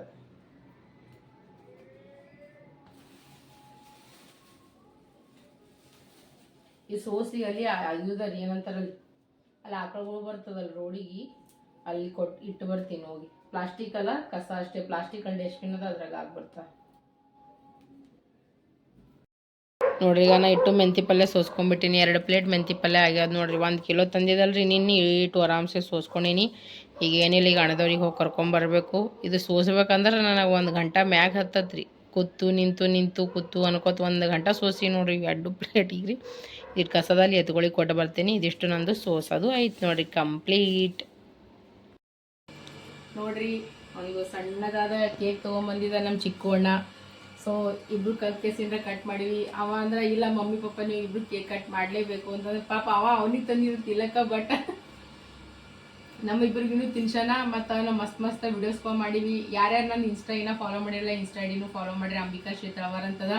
ಈ ಸೋಸಿಗೆ ಅಲ್ಲಿ ಅಲ್ದದ ಏನಂತಾರಲ್ಲಿ ಅಲ್ಲಿ ಆಕಳುಗಳು ಬರ್ತದಲ್ಲ ರೋಡಿಗೆ, ಅಲ್ಲಿ ಕೊಟ್ಟು ಇಟ್ಟು ಬರ್ತೀನಿ ಹೋಗಿ. ಪ್ಲಾಸ್ಟಿಕ್ ಅಲ್ಲ, ಕಸ ಅಷ್ಟೇ ಪ್ಲಾಸ್ಟಿಕ್ ಅಲ್ಲಿ ಡಸ್ಟ್ಬಿನ್ ಅದ ಅದ್ರಾಗ ಹಾಕಿ ನೋಡ್ರಿ, ಈಗ ನಾ ಇಟ್ಟು ಮೆಂತಿ ಪಲ್ಯ ಸೋಸ್ಕೊಂಡ್ಬಿಟ್ಟಿನಿ ಎರಡು ಪ್ಲೇಟ್ ಮೆಂತಿ ಪಲ್ಯ ಆಗ್ಯದ ನೋಡ್ರಿ. ಒಂದು ಕಿಲೋ ತಂದಿದ್ದಲ್ರಿ ನಿನ್ನೆ, ಇಟ್ಟು ಆರಾಮ್ಸೆ ಸೋಸ್ಕೊಂಡೀನಿ. ಈಗ ಏನಿಲ್ಲ, ಈಗ ಅಣದವ್ರಿಗೆ ಹೋಗಿ ಕರ್ಕೊಂಬರ್ಬೇಕು ಇದು ಸೋಸ್ಬೇಕಂದ್ರೆ ನನಗೆ ಒಂದು ಗಂಟೆ ಮ್ಯಾಗ ಹತ್ತತ್ರಿ. ಕೂತು, ನಿಂತು ನಿಂತು, ಕೂತು ಅನ್ಕೋತ ಒಂದು ಗಂಟೆ ಸೋಸಿ ನೋಡ್ರಿ. ಎರಡು ಪ್ಲೇಟಿಗೆ ರೀ. ಇದು ಕಸದಲ್ಲಿ ಎತ್ಕೊಳ್ಳಿ ಕೊಟ್ಟು ಬರ್ತೀನಿ. ಇದಿಷ್ಟು ನಂದು ಸೋಸೋದು ಆಯ್ತು ನೋಡ್ರಿ, ಕಂಪ್ಲೀಟ್. ನೋಡ್ರಿ, ಅವನಿಗೆ ಸಣ್ಣದಾದ ಕೇಕ್ ತೊಗೊಂಬಂದಿದ್ದ ನಮ್ಮ ಚಿಕ್ಕ ಅಣ್ಣ ಸೊ ಇಬ್ರು ಕಲ್ ಕೇಸಿಂದ ಕಟ್ ಮಾಡಿವಿ. ಅವ ಅಂದ್ರೆ ಇಲ್ಲ ಮಮ್ಮಿ ಪಪ್ಪ ನೀವು ಇಬ್ರು ಕೇಕ್ ಕಟ್ ಮಾಡಲೇಬೇಕು. ಅಂತಂದ್ರೆ ಪಾಪ ಅವ ಅವನಿಗೆ ತಂದಿರು ತಿಲಕ ಬಟ್ ನಮ್ಮ ಇಬ್ಬರಿಗೂ ತಿನ್ಸನ ಮತ್ತು ಅವನ ಮಸ್ತ್ ಮಸ್ತ್ ವಿಡಿಯೋಸ್ ಮಾಡೀವಿ. ಯಾರ್ಯಾರು ನಾನು ಇನ್ಸ್ಟಾ ಇನ್ನ ಫಾಲೋ ಮಾಡಿರಲ್ಲ ಇನ್ಸ್ಟಾ ಐಡಿನೂ ಫಾಲೋ ಮಾಡಿರಿ ಅಂಬಿಕಾ ಶೇತ್ರಾವರ್ ಅಂತದ.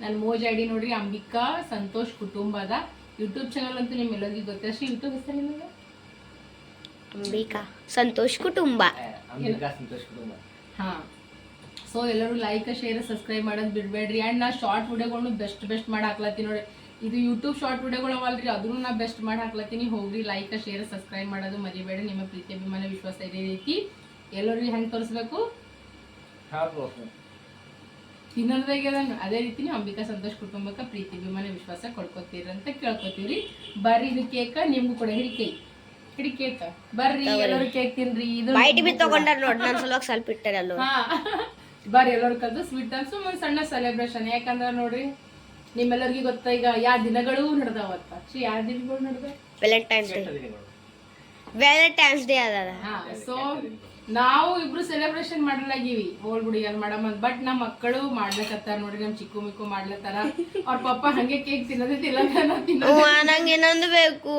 ನನ್ನ ಮೋಜ್ ಐಡಿ ನೋಡ್ರಿ ಅಂಬಿಕಾ ಸಂತೋಷ್ ಕುಟುಂಬದ ಯೂಟ್ಯೂಬ್ ಚಾನಲ್ ಅಂತೂ ನಿಮ್ಮೆಲ್ಲರಿಗೂ ಅಷ್ಟೇ ಯೂಟ್ಯೂಬ್ ಹೆಸರು ನಿಮಗೆ ಅಂಬಿಕಾ ಸಂತೋಷ್ ಕುಟುಂಬ. ಅಂಬಿಕಾ ಸಂತೋಷ್ ಕುಟುಂಬ. ಹಾ. ಸೊ ಎಲ್ಲರೂ ಲೈಕ್ ಶೇರ್ ಸಬ್ಸ್ಕ್ರೈಬ್ ಮಾಡೋದು ಬಿಡಬೇಡ್ರಿ. ಆ್ಯಂಡ್ ನಾ ಶಾರ್ಟ್ ವಿಡಿಯೋಗಳನ್ನು ಬೆಸ್ಟ್ ಬೆಸ್ಟ್ ಮಾಡಿ ಹಾಕ್ಲತ್ತೀನಿ ನೋಡಿ ಇದು ಯೂಟ್ಯೂಬ್ ಶಾರ್ಟ್ ವಿಡಿಯೋಗಳು ಅವಲ್ರಿ ಅದನ್ನು ನಾ ಬೆಸ್ಟ್ ಮಾಡಿ ಹಾಕ್ಲತ್ತೀನಿ. ಹೋಗ್ರಿ ಲೈಕ್ ಶೇರ್ ಸಬ್ಸ್ಕ್ರೈಬ್ ಮಾಡೋದು ಮರಿಬೇಡಿ ನಿಮ್ಮ ಪ್ರೀತಿ ಅಭಿಮಾನ ವಿಶ್ವಾಸ ಇದೇ ರೀತಿ ಎಲ್ಲರೂ ಹೆಂಗೆ ತೋರಿಸ್ಬೇಕು? ಇನ್ನೊಂದಾಗ್ಯದಂಗ ಅದೇ ರೀತಿನೇ ಅಂಬಿಕಾ ಸಂತೋಷ್ ಕುಟುಂಬಕ್ಕೆ ಪ್ರೀತಿ ಅಭಿಮಾನ ವಿಶ್ವಾಸ ಕೊಡ್ಕೋತೀರಿ ಅಂತ ಕೇಳ್ಕೊತೀವ್ರಿ. ಬರ್ರಿ ಇದು ಕೇಕ ನಿಮ್ಗೂ ಕೂಡ ಹಿಡಿಕೆ ಕೇಕ್ ಹಿಡಿ ಕೇಕ ಬರ್ರಿ ಎಲ್ಲರೂ ಕೇಕ್ ತಿನ್ರಿ. ಇದು ಬೈಟ್ ಬಿ ತಗೊಂಡಾರ ನೋಡಿ ನಾನು ಸಲುವಾಗಿ ಸ್ವಲ್ಪ ಇಟ್ಟಾರಲ್ಲ ಹಾ. ಬರ್ರಿ ಎಲ್ಲರೂ ಕಲ್ತು ಸ್ವೀಟ್ ಡಾನ್ಸ್ ಒಂದು ಸಣ್ಣ ಸೆಲೆಬ್ರೇಷನ್ ಯಾಕಂದ್ರೆ ನೋಡ್ರಿ ನಿಮ್ಮೆಲ್ಲರಿಗೂ ಗೊತ್ತಾ ಈಗ ಯಾವ ದಿನಗಳು ನಡೆದವತ್ತ ಶ್ರೀ ಯಾವ ದಿನಗಳು ನಡೆದ ವ್ಯಾಲೆಂಟೈನ್ಸ್ ಡೇ ವ್ಯಾಲೆಂಟೈನ್ಸ್ ಡೇ ಅದ ಹಾ ಸೊ ನಾವು ಇಬ್ರು ಸೆಲೆಬ್ರೇಷನ್ ಮಾಡಲಾಗಿವಿ. ಹೋಲ್ ಬಿಡಿ ಮಾಡಮ್ ಮಾಡಮ್ಮ ಬಟ್ ನಮ್ಮ ಮಕ್ಕಳು ಮಾಡ್ಲಕತ್ತಾರ ನೋಡ್ರಿ ನಮ್ ಚಿಕ್ಕು ಮಿಕ್ಕು ಮಾಡ್ಲತ್ತಾರ. ಅವ್ರ ಪಪ್ಪ ಹಂಗೆ ಕೇಕ್ ತಿನ್ನೋದೇ ತಿನ್ನೋದು ನಂಗೆ ಇನ್ನೊಂದು ಬೇಕು.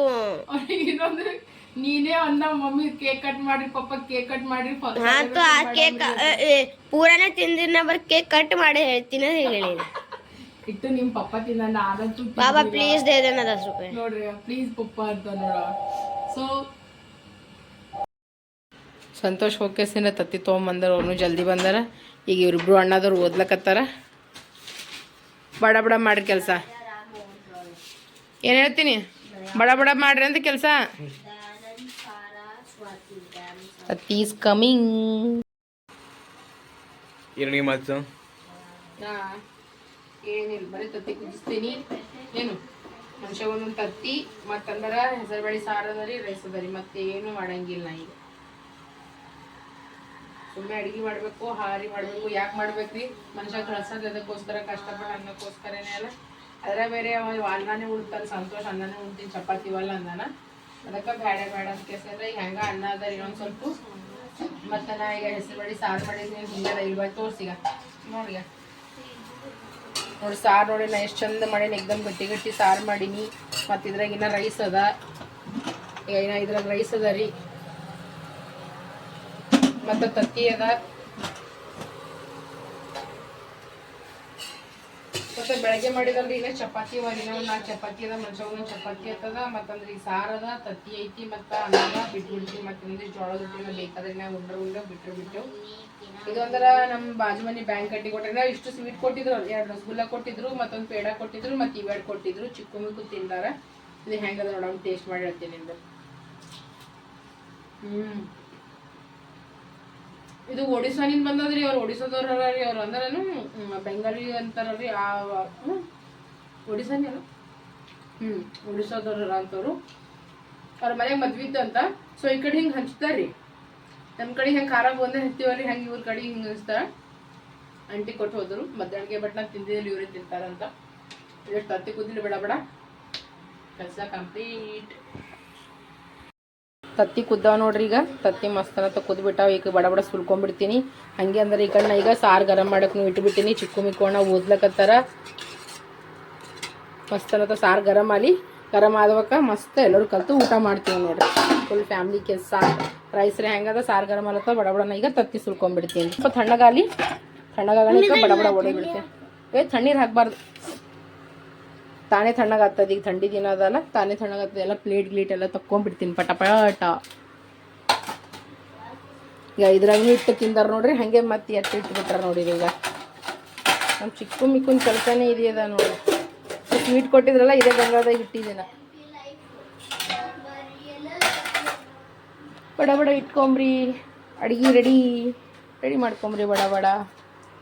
ಅವ್ರಿಗೆ ಇನ್ನೊಂದು ನೀನೇ ಅಂದ ಮಮ್ಮಿ ಕೇಕ್ ಕಟ್ ಮಾಡ್ರಿ ಪಪ್ಪ ಕೇಕ್ ಕಟ್ ಮಾಡ್ರಿ ಹಾ ತು ಆ ಕೇಕ್ ಪೂರಾನೇ ತಿಂದಿನ ಬರ್ ಕೇಕ್ ಕಟ್ ಮಾಡಿ ಹೇಳ್ತೀನಿ ಹೇಳಿ ಇಟ್ಟು ನಿಮ್ ಪಪ್ಪ ತಿನ್ನ ನಾನಂತೂ ಬಾಬಾ ಪ್ಲೀಸ್ ದೇ ದೇನ ದಸ್ ರೂಪಾಯಿ. ನೋಡ್ರಿ ಪ್ಲೀಸ್ ಪಪ್ಪ ಅಂತ ನೋಡ. ಸೊ ಸಂತೋಷ್ ಹೋಗ್ಕೇಸಿನ ತತ್ತಿ ತೊಗೊಂಬಂದಾರ ಅವನು ಜಲ್ದಿ ಬಂದಾರ. ಈಗ ಇವ್ರಿಬ್ರು ಅಣ್ಣದವ್ರು ಓದ್ಲಕತ್ತಾರ. ಬಡ ಬಡ ಮಾಡ್ರಿ ಕೆಲಸ. ಏನು ಹೇಳ್ತೀನಿ? ಬಡ ಬಡ ಮಾಡ್ರಿ ಅಂತ ಕೆಲಸ? ತತ್ತಿ ಈಸ್ ಕಮಿಂಗ್ ಏನಿಗೆ ಮಾತು ಏನಿಲ್ಲ ಬರೀ ತತ್ತಿ ಕುದಿಸ್ತೀನಿ. ಏನು ಮನುಷ್ಯ ಒಂದೊಂದು ತತ್ತಿ ಮತ್ತಂದ್ರ ಹೆಸರುಬೇಳೆ ಸಾರು ಸಾರದರಿ ರೈಸ್ ಅದರಿ ಮತ್ತೆ ಏನು ಮಾಡಂಗಿಲ್ಲ ನಾ ಈಗ. ಸುಮ್ಮನೆ ಅಡಿಗೆ ಮಾಡಬೇಕು ಹಾರಿ ಮಾಡಬೇಕು ಯಾಕೆ ಮಾಡ್ಬೇಕ್ರಿ? ಮನುಷ್ಯ ಕಳ್ಸೋದು ಅದಕ್ಕೋಸ್ಕರ ಕಷ್ಟಪಟ್ಟು ಅನ್ನಕ್ಕೋಸ್ಕರನೇ ಅಲ್ಲ. ಅದರ ಬೇರೆ ಅವ ಅನ್ನನೇ ಉಳ್ತಾನೆ ಸಂತೋಷ ಅನ್ನನೇ ಉಣ್ತೀನಿ ಚಪಾತಿ ಇವಲ್ಲ ಅಂದಾನ. ಅದಕ್ಕೆ ಬೇಡ ಬೇಡ ಅಂತ ಈಗ ಹೆಂಗ ಅನ್ನ ಅದ ಇನ್ನೊಂದು ಸ್ವಲ್ಪ. ಮತ್ತೆ ನಾ ಈಗ ಹೆಸರುಬೇಳೆ ಸಾರು ಮಾಡಿದ್ದೀನಿ ಹಿಂಗೆ ಇಲ್ವಾ ತೋರ್ಸಿಗ. ನೋಡಿಗ. ನೋಡಿ ಸಾರು ನೋಡಿ ನಾ ಎಷ್ಟು ಚಂದ ಮಾಡೀನಿ, ಎಕ್ದಮ್ ಗಟ್ಟಿ ಗಟ್ಟಿ ಸಾರು ಮಾಡೀನಿ. ಮತ್ತು ಇದ್ರಾಗ ಇನ್ನ ರೈಸ್ ಅದ. ಈಗ ಇನ್ನ ಇದ್ರಾಗ ರೈಸ್ ಅದ ರೀ. ಮತ್ತು ತತ್ತಿ ಅದ. ಮತ್ತೆ ಬೆಳಗ್ಗೆ ಮಾಡಿದಲ್ರಿ ಇನ್ನ ಚಪಾತಿ ಮಾಡಿದ ಒಂದು ನಾಲ್ಕು ಚಪಾತಿ ಅದ ಮನುಷ್ಯ ಚಪಾತಿ ಆಗ್ತದ ಮತ್ತಂದ್ರೆ ಈಗ ಸಾರು ಅದ, ತತ್ತಿ ಐತಿ ಮತ್ತ ಅನ್ನ ಬಿಟ್ಟು ಬಿಡ್ತೀವಿ ಮತ್ತೆ ಒಂದಿಷ್ಟು ಜೋಳದ ರೊಟ್ಟಿನ ಬೇಕಾದ್ರೆ ನಾವು ಉಂಡ್ರೆ ಉಂಡ್ರೆ ಬಿಟ್ಟರು ಬಿಟ್ಟು ಇದೊಂದರ ನಮ್ಮ ಬಾಜು ಮನೆ ಬ್ಯಾಂಕ್ ಕಟ್ಟಿ ಕೊಟ್ಟಿದ್ರೆ ಇಷ್ಟು ಸ್ವೀಟ್ ಕೊಟ್ಟಿದ್ರು ಎರಡು ರಸಗುಲ್ಲ ಕೊಟ್ಟಿದ್ರು, ಮತ್ತೊಂದು ಪೇಡ ಕೊಟ್ಟಿದ್ರು, ಮತ್ತೆ ಇವೆರಡು ಕೊಟ್ಟಿದ್ರು, ಚಿಕ್ಕ ಮುಕ್ಕು ತಿಂದಾರ. ಇದು ಹೆಂಗದ ನೋಡೋಣ ಟೇಸ್ಟ್ ಮಾಡಿ ಹೇಳ್ತೀನಿ ನಿಂದು ಹ್ಮ್. ಇದು ಒಡಿಸ್ಸಾನಿಂದ ಬಂದದ್ರಿ ಅವ್ರು ಒಡಿಸ್ಸಾದವ್ರ ರೀ ಅವ್ರು ಅಂದ್ರೇನು ಹ್ಮ್, ಬೆಂಗಾಲಿ ಅಂತಾರಲ್ರಿ ಆ ಒಡಿಸ್ಸಾನಿ ಅಲ್ಲ? ಹ್ಮ್ ಒಡಿಸ್ಸಾದವ್ರ ಅಂತವ್ರು. ಅವ್ರ ಮನೆಗೆ ಮದ್ವಿ ಅಂತ. ಸೊ ಈ ಕಡೆ ಹಿಂಗೆ ಹಂಚ್ತಾರ್ರಿ. ನಮ್ಮ ಕಡೆ ಹೆಂಗೆ ಖಾರ ಬಂದೇ ಹಚ್ತೀವಲ್ರಿ ಹೆಂಗೆ ಇವ್ರ ಕಡೆ ಹಿಂಗೆ ಹಂಚ್ತಾರ. ಅಂಟಿ ಕೊಟ್ಟು ಹೋದ್ರು ಮಧ್ಯಾಹ್ನಗೆ ಬಟ್ ನಾನು ತಿಂದಿದ್ದಲ್ಲಿ ಇವರೇ ತಿಂತಾರಂತ. ಎಷ್ಟು ತತ್ತಿ ಕೂದಿಲ್ಲ ಬೇಡ ಬೇಡ. ಕೆಲಸ ಕಂಪ್ಲೀಟ್ ತತ್ತಿ ಕುದ್ದಾವ ನೋಡ್ರಿ ಈಗ. ತತ್ತಿ ಮಸ್ತ್ ಅಂತ ಕುದ್ಬಿಟ್ಟಾವ. ಈಗ ಬಡ ಬಡ ಸುಲ್ಕೊಂಡ್ಬಿಡ್ತೀನಿ ಹಂಗೆ ಅಂದ್ರೆ ಈ ಕಣ್ಣ ಈಗ ಸಾರು ಗರಂ ಮಾಡಕ್ಕೆ ಇಟ್ಬಿಟ್ಟಿನಿ. ಚಿಕ್ಕು ಮಿಕ್ಕೋಣ ಓದ್ಲಕತ್ತಾರ. ಮಸ್ತ್ ಅನ್ನತ್ತ ಸಾರು ಗರಂ ಆಲಿ. ಗರಂ ಆದವಕ್ಕ ಮಸ್ತ್ ಎಲ್ಲರೂ ಕಲ್ತು ಊಟ ಮಾಡ್ತೀವಿ ನೋಡ್ರಿ. ಫುಲ್ ಫ್ಯಾಮಿಲಿ ಕೆಲಸ. ರೈಸ್ ರೀ ಹೆಂಗದ? ಸಾರು ಗರಂ ಆಲತ್ತ ಬಡ ಬಡನ ಈಗ ತತ್ತಿ ಸುಲ್ಕೊಂಡ್ಬಿಡ್ತೀನಿ ಸ್ವಲ್ಪ ತಣ್ಣಗಾಲಿ. ತಣ್ಣಗಾಗಲಿ ಬಡ ಬಡ ಓಡಿಬಿಡ್ತೀನಿ ಏ, ತಣ್ಣೀರು ಹಾಕ್ಬಾರ್ದು. ತಾನೇ ತಣ್ಣಗಾಗ್ತದೆ, ಈಗ ಥಂಡಿ ದಿನ ಅದಲ್ಲ, ತಾನೇ ತಣ್ಣಗಾಗ್ತದೆ, ಎಲ್ಲ ಪ್ಲೇಟ್ ಗ್ಲೀಟ್ ಎಲ್ಲ ತಕ್ಕೊಂಡ್ಬಿಡ್ತೀನಿ ಪಟ ಪಟ ಈಗ ಇದ್ರಾಗೂ ಇಟ್ಟು ತಿಂದಾರ ನೋಡ್ರಿ, ಹಾಗೆ ಮತ್ತೆ ಎಟ್ಟು ಇಟ್ಬಿಟ್ರ ನೋಡಿರಿ ಈಗ. ನಮ್ಮ ಚಿಕ್ಕ ಮಿಕ್ಕನ ಕೆಲಸನೇ ಇದೆಯದ ನೋಡಿ ಸ್ವೀಟ್ ಕೊಟ್ಟಿದ್ರಲ್ಲ, ಇದೇ ಗಂಗಾದಾಗ ಇಟ್ಟಿದ್ದೀನ ಬಡ ಬಡ ಇಟ್ಕೊಂಬ್ರಿ, ಅಡಿಗೆ ರೆಡಿ. ರೆಡಿ ಮಾಡ್ಕೊಂಬ್ರಿ ಬಡ ಬಡ.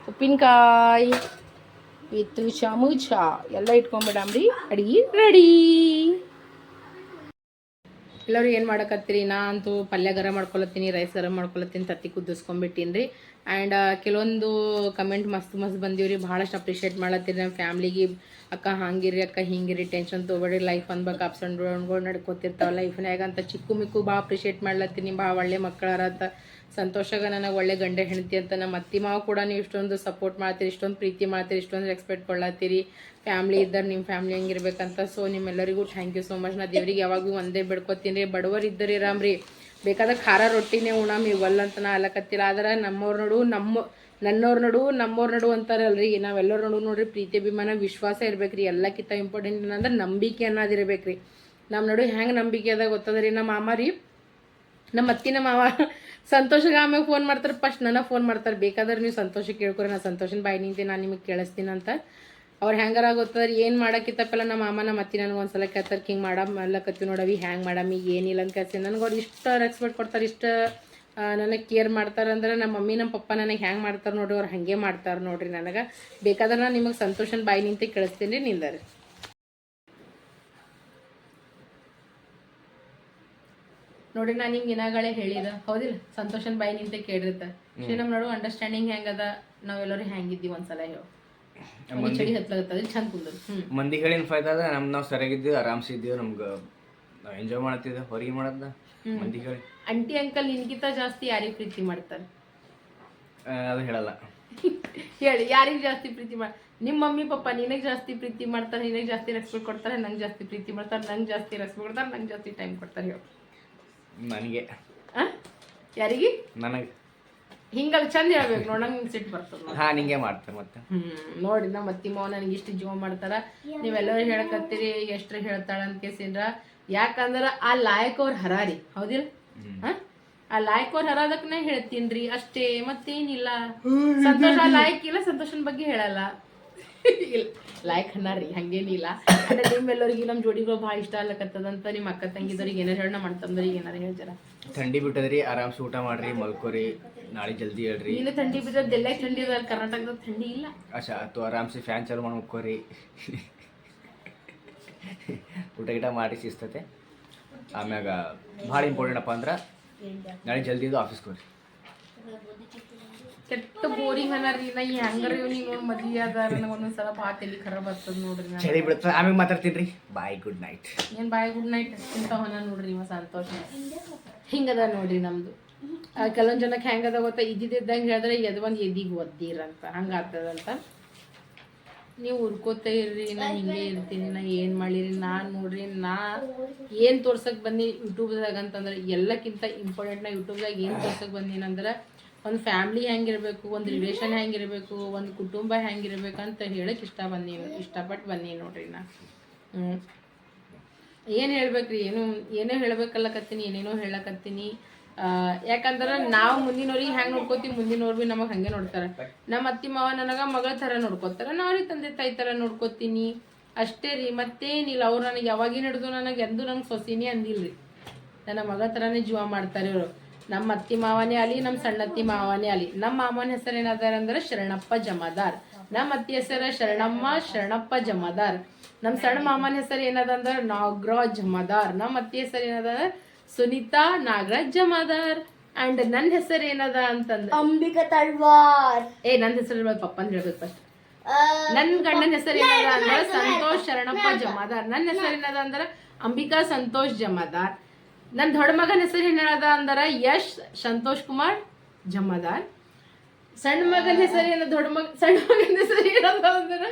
ಉಪ್ಪಿನಕಾಯಿ. ವಿತ್ ಚಮಚ ಎಲ್ಲ ಇಟ್ಕೊಂಬಿಡಂಬ್ರಿ ಅಡಿಗೆ ರೆಡಿ. ಎಲ್ಲರೂ ಏನು ಮಾಡಕತ್ತೀರಿ? ನಾ ಅಂತೂ ಪಲ್ಯ ಗರ ಮಾಡ್ಕೊಳತ್ತೀನಿ, ರೈಸ್ ಗರ ಮಾಡ್ಕೊಳತ್ತೀನಿ, ತತ್ತಿ ಕುದಿಸ್ಕೊಂಬಿಟ್ಟೀನಿ ರೀ ಆ್ಯಂಡ್ ಕೆಲವೊಂದು ಕಮೆಂಟ್ ಮಸ್ತ್ ಮಸ್ತ್ ಬಂದೀವ್ರಿ. ಭಾಳಷ್ಟು ಅಪ್ರಿಷಿಯೇಟ್ ಮಾಡತ್ತೀರಿ ನಮ್ಮ ಫ್ಯಾಮ್ಲಿಗೆ ಅಕ್ಕ ಹಂಗಿರಿ ಅಕ್ಕ ಹಿಂಗಿರಿ ಟೆನ್ಷನ್ ತೊಗೊಬೇಡಿ ಲೈಫ್ ಅನ್ಬೇಕು ಅಪ್ಸ್ ಆ್ಯಂಡ್ ಡೌನ್ಗಳು ನಡ್ಕೋತಿರ್ತಾವ. ಲೈಫ್ನಾಗ ಅಂತ ಚಿಕ್ಕು ಮಿಕ್ಕು ಭಾಳ ಅಪ್ರಿಷಿಯೇಟ್ ಮಾಡ್ಲತ್ತೀನಿ. ಭಾಳ ಒಳ್ಳೆ ಮಕ್ಕಳಾರ ಅಂತ. ಸಂತೋಷಗ ನನಗೆ ಒಳ್ಳೆ ಗಂಡ ಹೆಂಡತಿ ಅಂತ ನಮ್ಮ ಅತ್ತಿ ಮಾವ ಕೂಡ ನೀವು ಇಷ್ಟೊಂದು ಸಪೋರ್ಟ್ ಮಾಡ್ತೀರಿ, ಇಷ್ಟೊಂದು ಪ್ರೀತಿ ಮಾಡ್ತೀರಿ, ಇಷ್ಟೊಂದು ರೆಸ್ಪೆಕ್ಟ್ ಕೊಡ್ಲತ್ತೀರಿ. ಫ್ಯಾಮ್ಲಿ ಇದ್ದಾರೆ ನಿಮ್ಮ ಫ್ಯಾಮ್ಲಿ ಹೆಂಗಿರ್ಬೇಕಂತ ಸೊ ನಿಮ್ಮೆಲ್ಲರಿಗೂ ಥ್ಯಾಂಕ್ ಯು ಸೊ ಮಚ್ ನಾ ದೇವ್ರಿಗೆ ಯಾವಾಗಲೂ ಒಂದೇ ಬೇಡ್ಕೊತೀನಿ ರೀ. ಬಡವರು ಇದ್ದರಿ ರಾಮ್ರಿ ಬೇಕಾದ್ರೆ ಖಾರ ರೊಟ್ಟಿನೇ ಉಣಮ್ ಇವಲ್ಲ ಅಂತ ನಾ ಅಲ್ಲಕತ್ತಿಲ್ಲ ಆದ್ರೆ ನಮ್ಮವ್ರ ನಡು, ನಮ್ಮ, ನನ್ನವ್ರ ನಡು, ನಮ್ಮವ್ರ ನಡು ಅಂತಾರಲ್ರಿ. ನಾವೆಲ್ಲರ ನಡು ನೋಡ್ರಿ ಪ್ರೀತಿ, ಅಭಿಮಾನ, ವಿಶ್ವಾಸ ಇರ್ಬೇಕ್ರಿ. ಎಲ್ಲಕ್ಕಿಂತ ಇಂಪಾರ್ಟೆಂಟ್ ಏನಂದ್ರೆ ನಂಬಿಕೆ ಅನ್ನೋದಿರ್ಬೇಕ್ರಿ ನಮ್ಮ ನಡು ಹೆಂಗೆ ನಂಬಿಕೆ ಅದ ಗೊತ್ತದ್ರಿ? ನಮ್ಮ ಮಾಮ ರೀ, ನಮ್ಮ ಅತ್ತಿನ ಮಾವ ಸಂತೋಷಗೆ ಆಮೇಲೆ ಫೋನ್ ಮಾಡ್ತಾರೆ ಫಸ್ಟ್ ನನಗೆ ಫೋನ್ ಮಾಡ್ತಾರೆ, ಬೇಕಾದ್ರೆ ನೀವು ಸಂತೋಷಕ್ಕೆ ಕೇಳ್ಕೊರಿ, ನಾ ಸಂತೋಷನ ಬಾಯಿ ನಿಂತೆ ನಾನು ನಿಮಗೆ ಕೇಳಿಸ್ತೀನಿ ಅಂತ. ಅವ್ರು ಹೆಂಗಾರ ಗೊತ್ತದ್ರೆ ಏನು ಮಾಡೋಕ್ಕಿತ್ತಪ್ಪಲ್ಲ ನಮ್ಮ ಮಾಮ, ನಮ್ಮ ಅತ್ತಿ ನನಗೆ ಒಂದ್ಸಲ ಕೇಳ್ತಾರೆ ಹಿಂಗೆ ಮಾಡಮ್ಮಲ್ಲಕತ್ತಿ ನೋಡವಿ ಹ್ಯಾಂಗೆ ಮಾಡಮ್ಮಿ ಏನಿಲ್ಲ ಅಂತ ಕೇಳ್ತೀನಿ ನನಗೆ ಅವ್ರು ಇಷ್ಟು ರೆಸ್ಪೆಕ್ಟ್ ಕೊಡ್ತಾರೆ, ಇಷ್ಟು ನನಗೆ ಕೇರ್ ಮಾಡ್ತಾರೆ ಅಂದ್ರೆ ನಮ್ಮ ಮಮ್ಮಿ, ನಮ್ಮ ಪಪ್ಪ ನನಗೆ ಹ್ಯಾಂಗೆ ಮಾಡ್ತಾರೆ ನೋಡ್ರಿ, ಅವ್ರು ಹಾಗೆ ಮಾಡ್ತಾರೆ ನೋಡ್ರಿ ನನಗೆ. ಬೇಕಾದ್ರೆ ನಾನು ನಿಮಗೆ ಸಂತೋಷನ ಬಾಯಿ ನಿಂತೆ ಕೇಳಿಸ್ತೀನಿ ರೀ ನಿಂದರಿ. ನೋಡ್ರಿ ನಾನು ನಿಮ್ಗೆ ಇನಾಗಳೇ ಹೇಳಿದ. ಹೌದಿಲ್ಲ? ಸಂತೋಷನ್ ಬಾಯಿ ನಿಂತ ಕೇಳಿರ್ತ ಶ್ರೀನಮ್ ನೋಡು ನಡು ಅಂಡರ್ಸ್ಟ್ಯಾಂಡಿಂಗ್ ಹೆಂಗದ? ನಾವೆಲ್ಲರೂ ಹೆಂಗಿದ್ದೀವಿ ಒಂದ್ಸಲ ಹೇಳು. ಚಳಿ ಚಂದ ಕುಂದ್ರು ಹ್ಮ್. ಮಂದಿ ಹೇಳಿನ ಫೈದಾ ಅದ ನಮ್ ನಾವ್ ಸರಿಯಾಗಿದ್ದೀವಿ ಆರಾಮ್ಸಿದ್ದೀವಿ ನಮ್ಗೆ ನಾವು ಎಂಜಾಯ್ ಮಾಡತ್ತಿದ್ದ ಹೊರಗೆ ಮಾಡದ್ದ ಮಂದಿ ಹೇಳಿ ಅಂಟಿ ಅಂಕಲ್ ನಿನ್ಗಿಂತ ಜಾಸ್ತಿ ಯಾರಿಗೆ ಪ್ರೀತಿ ಮಾಡ್ತಾರ? ಅದು ಹೇಳಲ್ಲ. ಹೇಳಿ ಯಾರಿಗೆ ಜಾಸ್ತಿ ಪ್ರೀತಿ ಮಾಡ ನಿಮ್ಮ ಮಮ್ಮಿ ಪಪ್ಪ ನಿನಗೆ ಜಾಸ್ತಿ ಪ್ರೀತಿ ಮಾಡ್ತಾರೆ ನಿನಗೆ ಜಾಸ್ತಿ ರೆಸ್ಪೆಕ್ಟ್ ಕೊಡ್ತಾರೆ ನಂಗೆ ಜಾಸ್ತಿ ಪ್ರೀತಿ ಮಾಡ್ತಾರೆ ನಂಗೆ ಜಾಸ್ತಿ ರೆಸ್ಪೆಕ್ಟ್ ಕೊಡ್ತಾರೆ ನಂಗೆ ಜಾಸ್ತಿ ಟೈಮ್ ಕೊಡ್ತಾರೆ ಹೇಳು. ನನಗೆ. ಯಾರಿಗೆ? ನನಗೆ. ಹಿಂಗಲ್ಲಿ ಚಂದ ಹೇಳ್ಬೇಕು ನೋಡ ನಂಗೆ ಸಿಟ್ಟು ಬರ್ತದೆ ಹಾ ನಿಂಗೆ ಮಾಡ್ತಾರೆ ಮತ್ತೆ. ಹ್ಮ್ ನೋಡಿ ನಮ್ಮ ಅತ್ತಿ ಮಾವ ನನಗೆ ಇಷ್ಟು ಜೀವ ಮಾಡ್ತಾರ. ನೀವೆಲ್ಲರೂ ಹೇಳಕತ್ತೀರಿ ಎಷ್ಟ್ರ ಹೇಳ್ತಾಳ ಅಂತ ಕೇಸಿಂದ್ರ. ಯಾಕಂದ್ರ ಆ ಲಾಯಕ್ ಅವ್ರ ಹರಾರಿ ಹೌದಿಲ್ಲ? ಹ? ಆ? ಲಾಯಕ್ ಅವ್ರ ಹರಾದಕ್ನೇ ಹೇಳ್ತೀನ್ರಿ ಅಷ್ಟೇ ಮತ್ತೇನಿಲ್ಲ. ಸಂತೋಷ ಲಾಯಕ್ ಇಲ್ಲ ಸಂತೋಷನ ಬಗ್ಗೆ ಹೇಳಲ್ಲ. ಇಲ್ಲ. ಲೈಕ್ ಅನ್ನಾರಿ ಹಂಗೇನಿಲ್ಲ ಅಂದ್ರೆ ನಿಮ್ಮೆಲ್ಲರಿಗೆ ನಮ್ಮ ಜೋಡಿಗಳು ಭಾಳ ಇಷ್ಟ ಆಗ್ಲಕತ್ತದಂತ ನಿಮ್ಮ ಅಕ್ಕ ತಂಗಿದವ್ರಿಗೆ ಏನಾರು ಹೇಳ ನಮ್ಮ ಏನಾರ ತಮ್ಮದವ್ರಿಗೆ ಏನಾರು ಹೇಳ್ತಾರ? ಥಂಡಿ ಬಿಟ್ಟದ್ರಿ ಆರಾಮ್ಸಿ ಊಟ ಮಾಡ್ರಿ ಮಲ್ಕೋರಿ ನಾಳೆ ಜಲ್ದಿ ಹೇಳ್ರಿ. ನೀನು ಥಂಡಿ ಬಿದ್ದದ್ದು ಎಲ್ಲ ಥಂಡಿ ಅದ ಕರ್ನಾಟಕದ ಥಂಡಿ ಇಲ್ಲ. ಅಚ್ಚಾ ಅಥವಾ ಆರಾಮ್ಸಿ ಫ್ಯಾನ್ ಚಾಲು ಮಾಡಿ ಮಲ್ಕೋರಿ. ಊಟ ಗಿಟ ಮಾಡಿ ಸಿಸ್ತತೆ. ಆಮ್ಯಾಗ ಭಾಳ ಇಂಪಾರ್ಟೆಂಟ್ ಅಪ್ಪ ಅಂದ್ರೆ ನಾಳೆ ಜಲ್ದಿ ಇದು ಆಫೀಸ್ಗೆ ಹೋಗ್ರಿ. ಕೆಟ್ಟ ಬೋರಿಂಗ್ ಅನ್ನರಿ ನಾ ಈ ಹಂಗಾರ ನೀನು ನೋಡಿ ಮದ್ವೆ ಅದ ನನಗೆ ಒಂದೊಂದ್ಸಲ ಭಾಳ ತಲೆ ಖರಾಬ್ ಆಗ್ತದ ನೋಡ್ರಿ ನಾನು. ಚಳಿ ಬಿಡುತ್ತೆ. ಆಮೇಲೆ ಮಾತಾಡ್ತೀನಿ ರೀ. ಬಾಯ್ ಗುಡ್ ನೈಟ್ ಏನ್ ಬಾಯ್ ಗುಡ್ ನೈಟ್ ಇಂತ ಹೊನ ನೋಡ್ರಿ ಇವ ಸಂತೋಷ. ಹಿಂಗದ ನೋಡ್ರಿ ನಮ್ದು. ಆ, ಕೆಲವೊಂದ್ ಜನಕ್ಕೆ ಹೆಂಗದ ಗೊತ್ತಾ? ಇದ್ದಿದ್ದಂಗೆ ಹೇಳಿದ್ರೆ ಎದ್ ಒಂದ್ ಎದಿಗೆ ಒದ್ದೀರಂತ. ಹಂಗಾಗ್ತದಂತ ನೀವು ಉರ್ಕೋತ ಇರ್ರಿ ನಾ ಹಿಂಗೆ ಇರ್ತೀನಿ ನಾ ಏನ್ ಮಾಡಿರಿ ನಾ ನೋಡ್ರಿ ನಾ ಏನ್ ತೋರ್ಸಕ್ ಬಂದಿ ಯೂಟ್ಯೂಬ್ದಾಗ ಅಂತಂದ್ರೆ ಎಲ್ಲಕ್ಕಿಂತ ಇಂಪಾರ್ಟೆಂಟ್ ನಾ ಯೂಟ್ಯೂಬ್ದಾಗ ಏನ್ ತೋರ್ಸಕ್ ಬಂದೀನಂದ್ರೆ ಒಂದು ಫ್ಯಾಮ್ಲಿ ಹೆಂಗಿರಬೇಕು, ಒಂದು ರಿಲೇಷನ್ ಹೆಂಗಿರಬೇಕು, ಒಂದು ಕುಟುಂಬ ಹೆಂಗಿರಬೇಕು ಅಂತ ಹೇಳಕ್ ಇಷ್ಟ ಬನ್ನಿ ಇಷ್ಟಪಟ್ಟು ಬನ್ನಿ ನೋಡ್ರಿ ನಾ. ಏನು ಹೇಳ್ಬೇಕ್ರಿ, ಏನು, ಏನೋ ಹೇಳ್ಬೇಕಲ್ಲಕತ್ತೀನಿ, ಏನೇನೋ ಹೇಳಕತ್ತೀನಿ. ಯಾಕಂದ್ರೆ ನಾವು ಮುಂದಿನವ್ರಿಗೆ ಹೆಂಗೆ ನೋಡ್ಕೋತೀವಿ, ಮುಂದಿನವ್ರು ಭೀ ನಮಗೆ ಹಂಗೆ ನೋಡ್ತಾರೆ. ನಮ್ಮ ಅತ್ತಿ, ಮಾವ ನನಗೆ ಮಗಳ ಥರ ನೋಡ್ಕೋತಾರೆ, ನಾವು ರೀ ತಂದೆ ತಾಯಿ ಥರ ನೋಡ್ಕೋತೀನಿ. ಅಷ್ಟೇ ರೀ ಮತ್ತೇನಿಲ್ಲ ಅವ್ರು ನನಗೆ ಯಾವಾಗಿನ ಹಿಡಿದು ನನಗೆ ಎಂದೂ ನಂಗೆ ಸೊಸಿನೇ ರೀ ನನ್ನ ಮಗ ಥರನೇ ಜೀವ ಮಾಡ್ತಾರೆ ಇವರು. ನಮ್ಮ ಅತ್ತಿ ಮಾವನೇ ಅಲಿ ನಮ್ಮ ಸಣ್ಣ ಸಣ್ಣತ್ತಿ ಮಾವನೇ ಅಲಿ ನಮ್ಮ ಮಾವನ ಹೆಸರು ಏನಾದಾರೆ ಅಂದ್ರೆ ಶರಣಪ್ಪ ಜಮದಾರ್. ನಮ್ಮ ಅತ್ತಿ ಹೆಸರು ಶರಣಮ್ಮ ಶರಣಪ್ಪ ಜಮದಾರ್. ನಮ್ಮ ಸಣ್ಣ ಮಾಮನ ಹೆಸರು ಏನದ ಅಂದ್ರೆ ನಾಗರಾಜ್ ಜಮದಾರ್. ನಮ್ಮ ಅತ್ತಿ ಹೆಸರು ಏನದ ಸುನೀತಾ ನಾಗರಾಜ್ ಜಮದಾರ್. ಅಂಡ್ ನನ್ನ ಹೆಸರು ಏನದ ಅಂತಂದ್ರೆ ಅಂಬಿಕಾ ತಳ್ವಾರ್ ಏ ನನ್ನ ಹೆಸರು ಪಪ್ಪ ಅಂತ ಹೇಳ್ಬೇಕು ಫಸ್ಟ್ ನನ್ನ ಗಂಡನ ಹೆಸರು ಏನದ ಅಂದ್ರೆ ಸಂತೋಷ್ ಶರಣಪ್ಪ ಜಮದಾರ್. ನನ್ನ ಹೆಸರು ಏನದ ಅಂದ್ರೆ ಅಂಬಿಕಾ ಸಂತೋಷ್ ಜಮದಾರ್. ನನ್ನ ದೊಡ್ಡ ಮಗನ ಹೆಸರು ಏನದ ಅಂದ್ರೆ ಯಶ್ ಸಂತೋಷ್ ಕುಮಾರ್ ಜಮಾದಾರ್ ಸಣ್ಣ ಮಗನ ಹೆಸರು ಏನ ದೊಡ್ಡ ಮಗ ಸಣ್ಣ ಮಗನ ಹೆಸರು ಏನದ ಅಂದ್ರೆ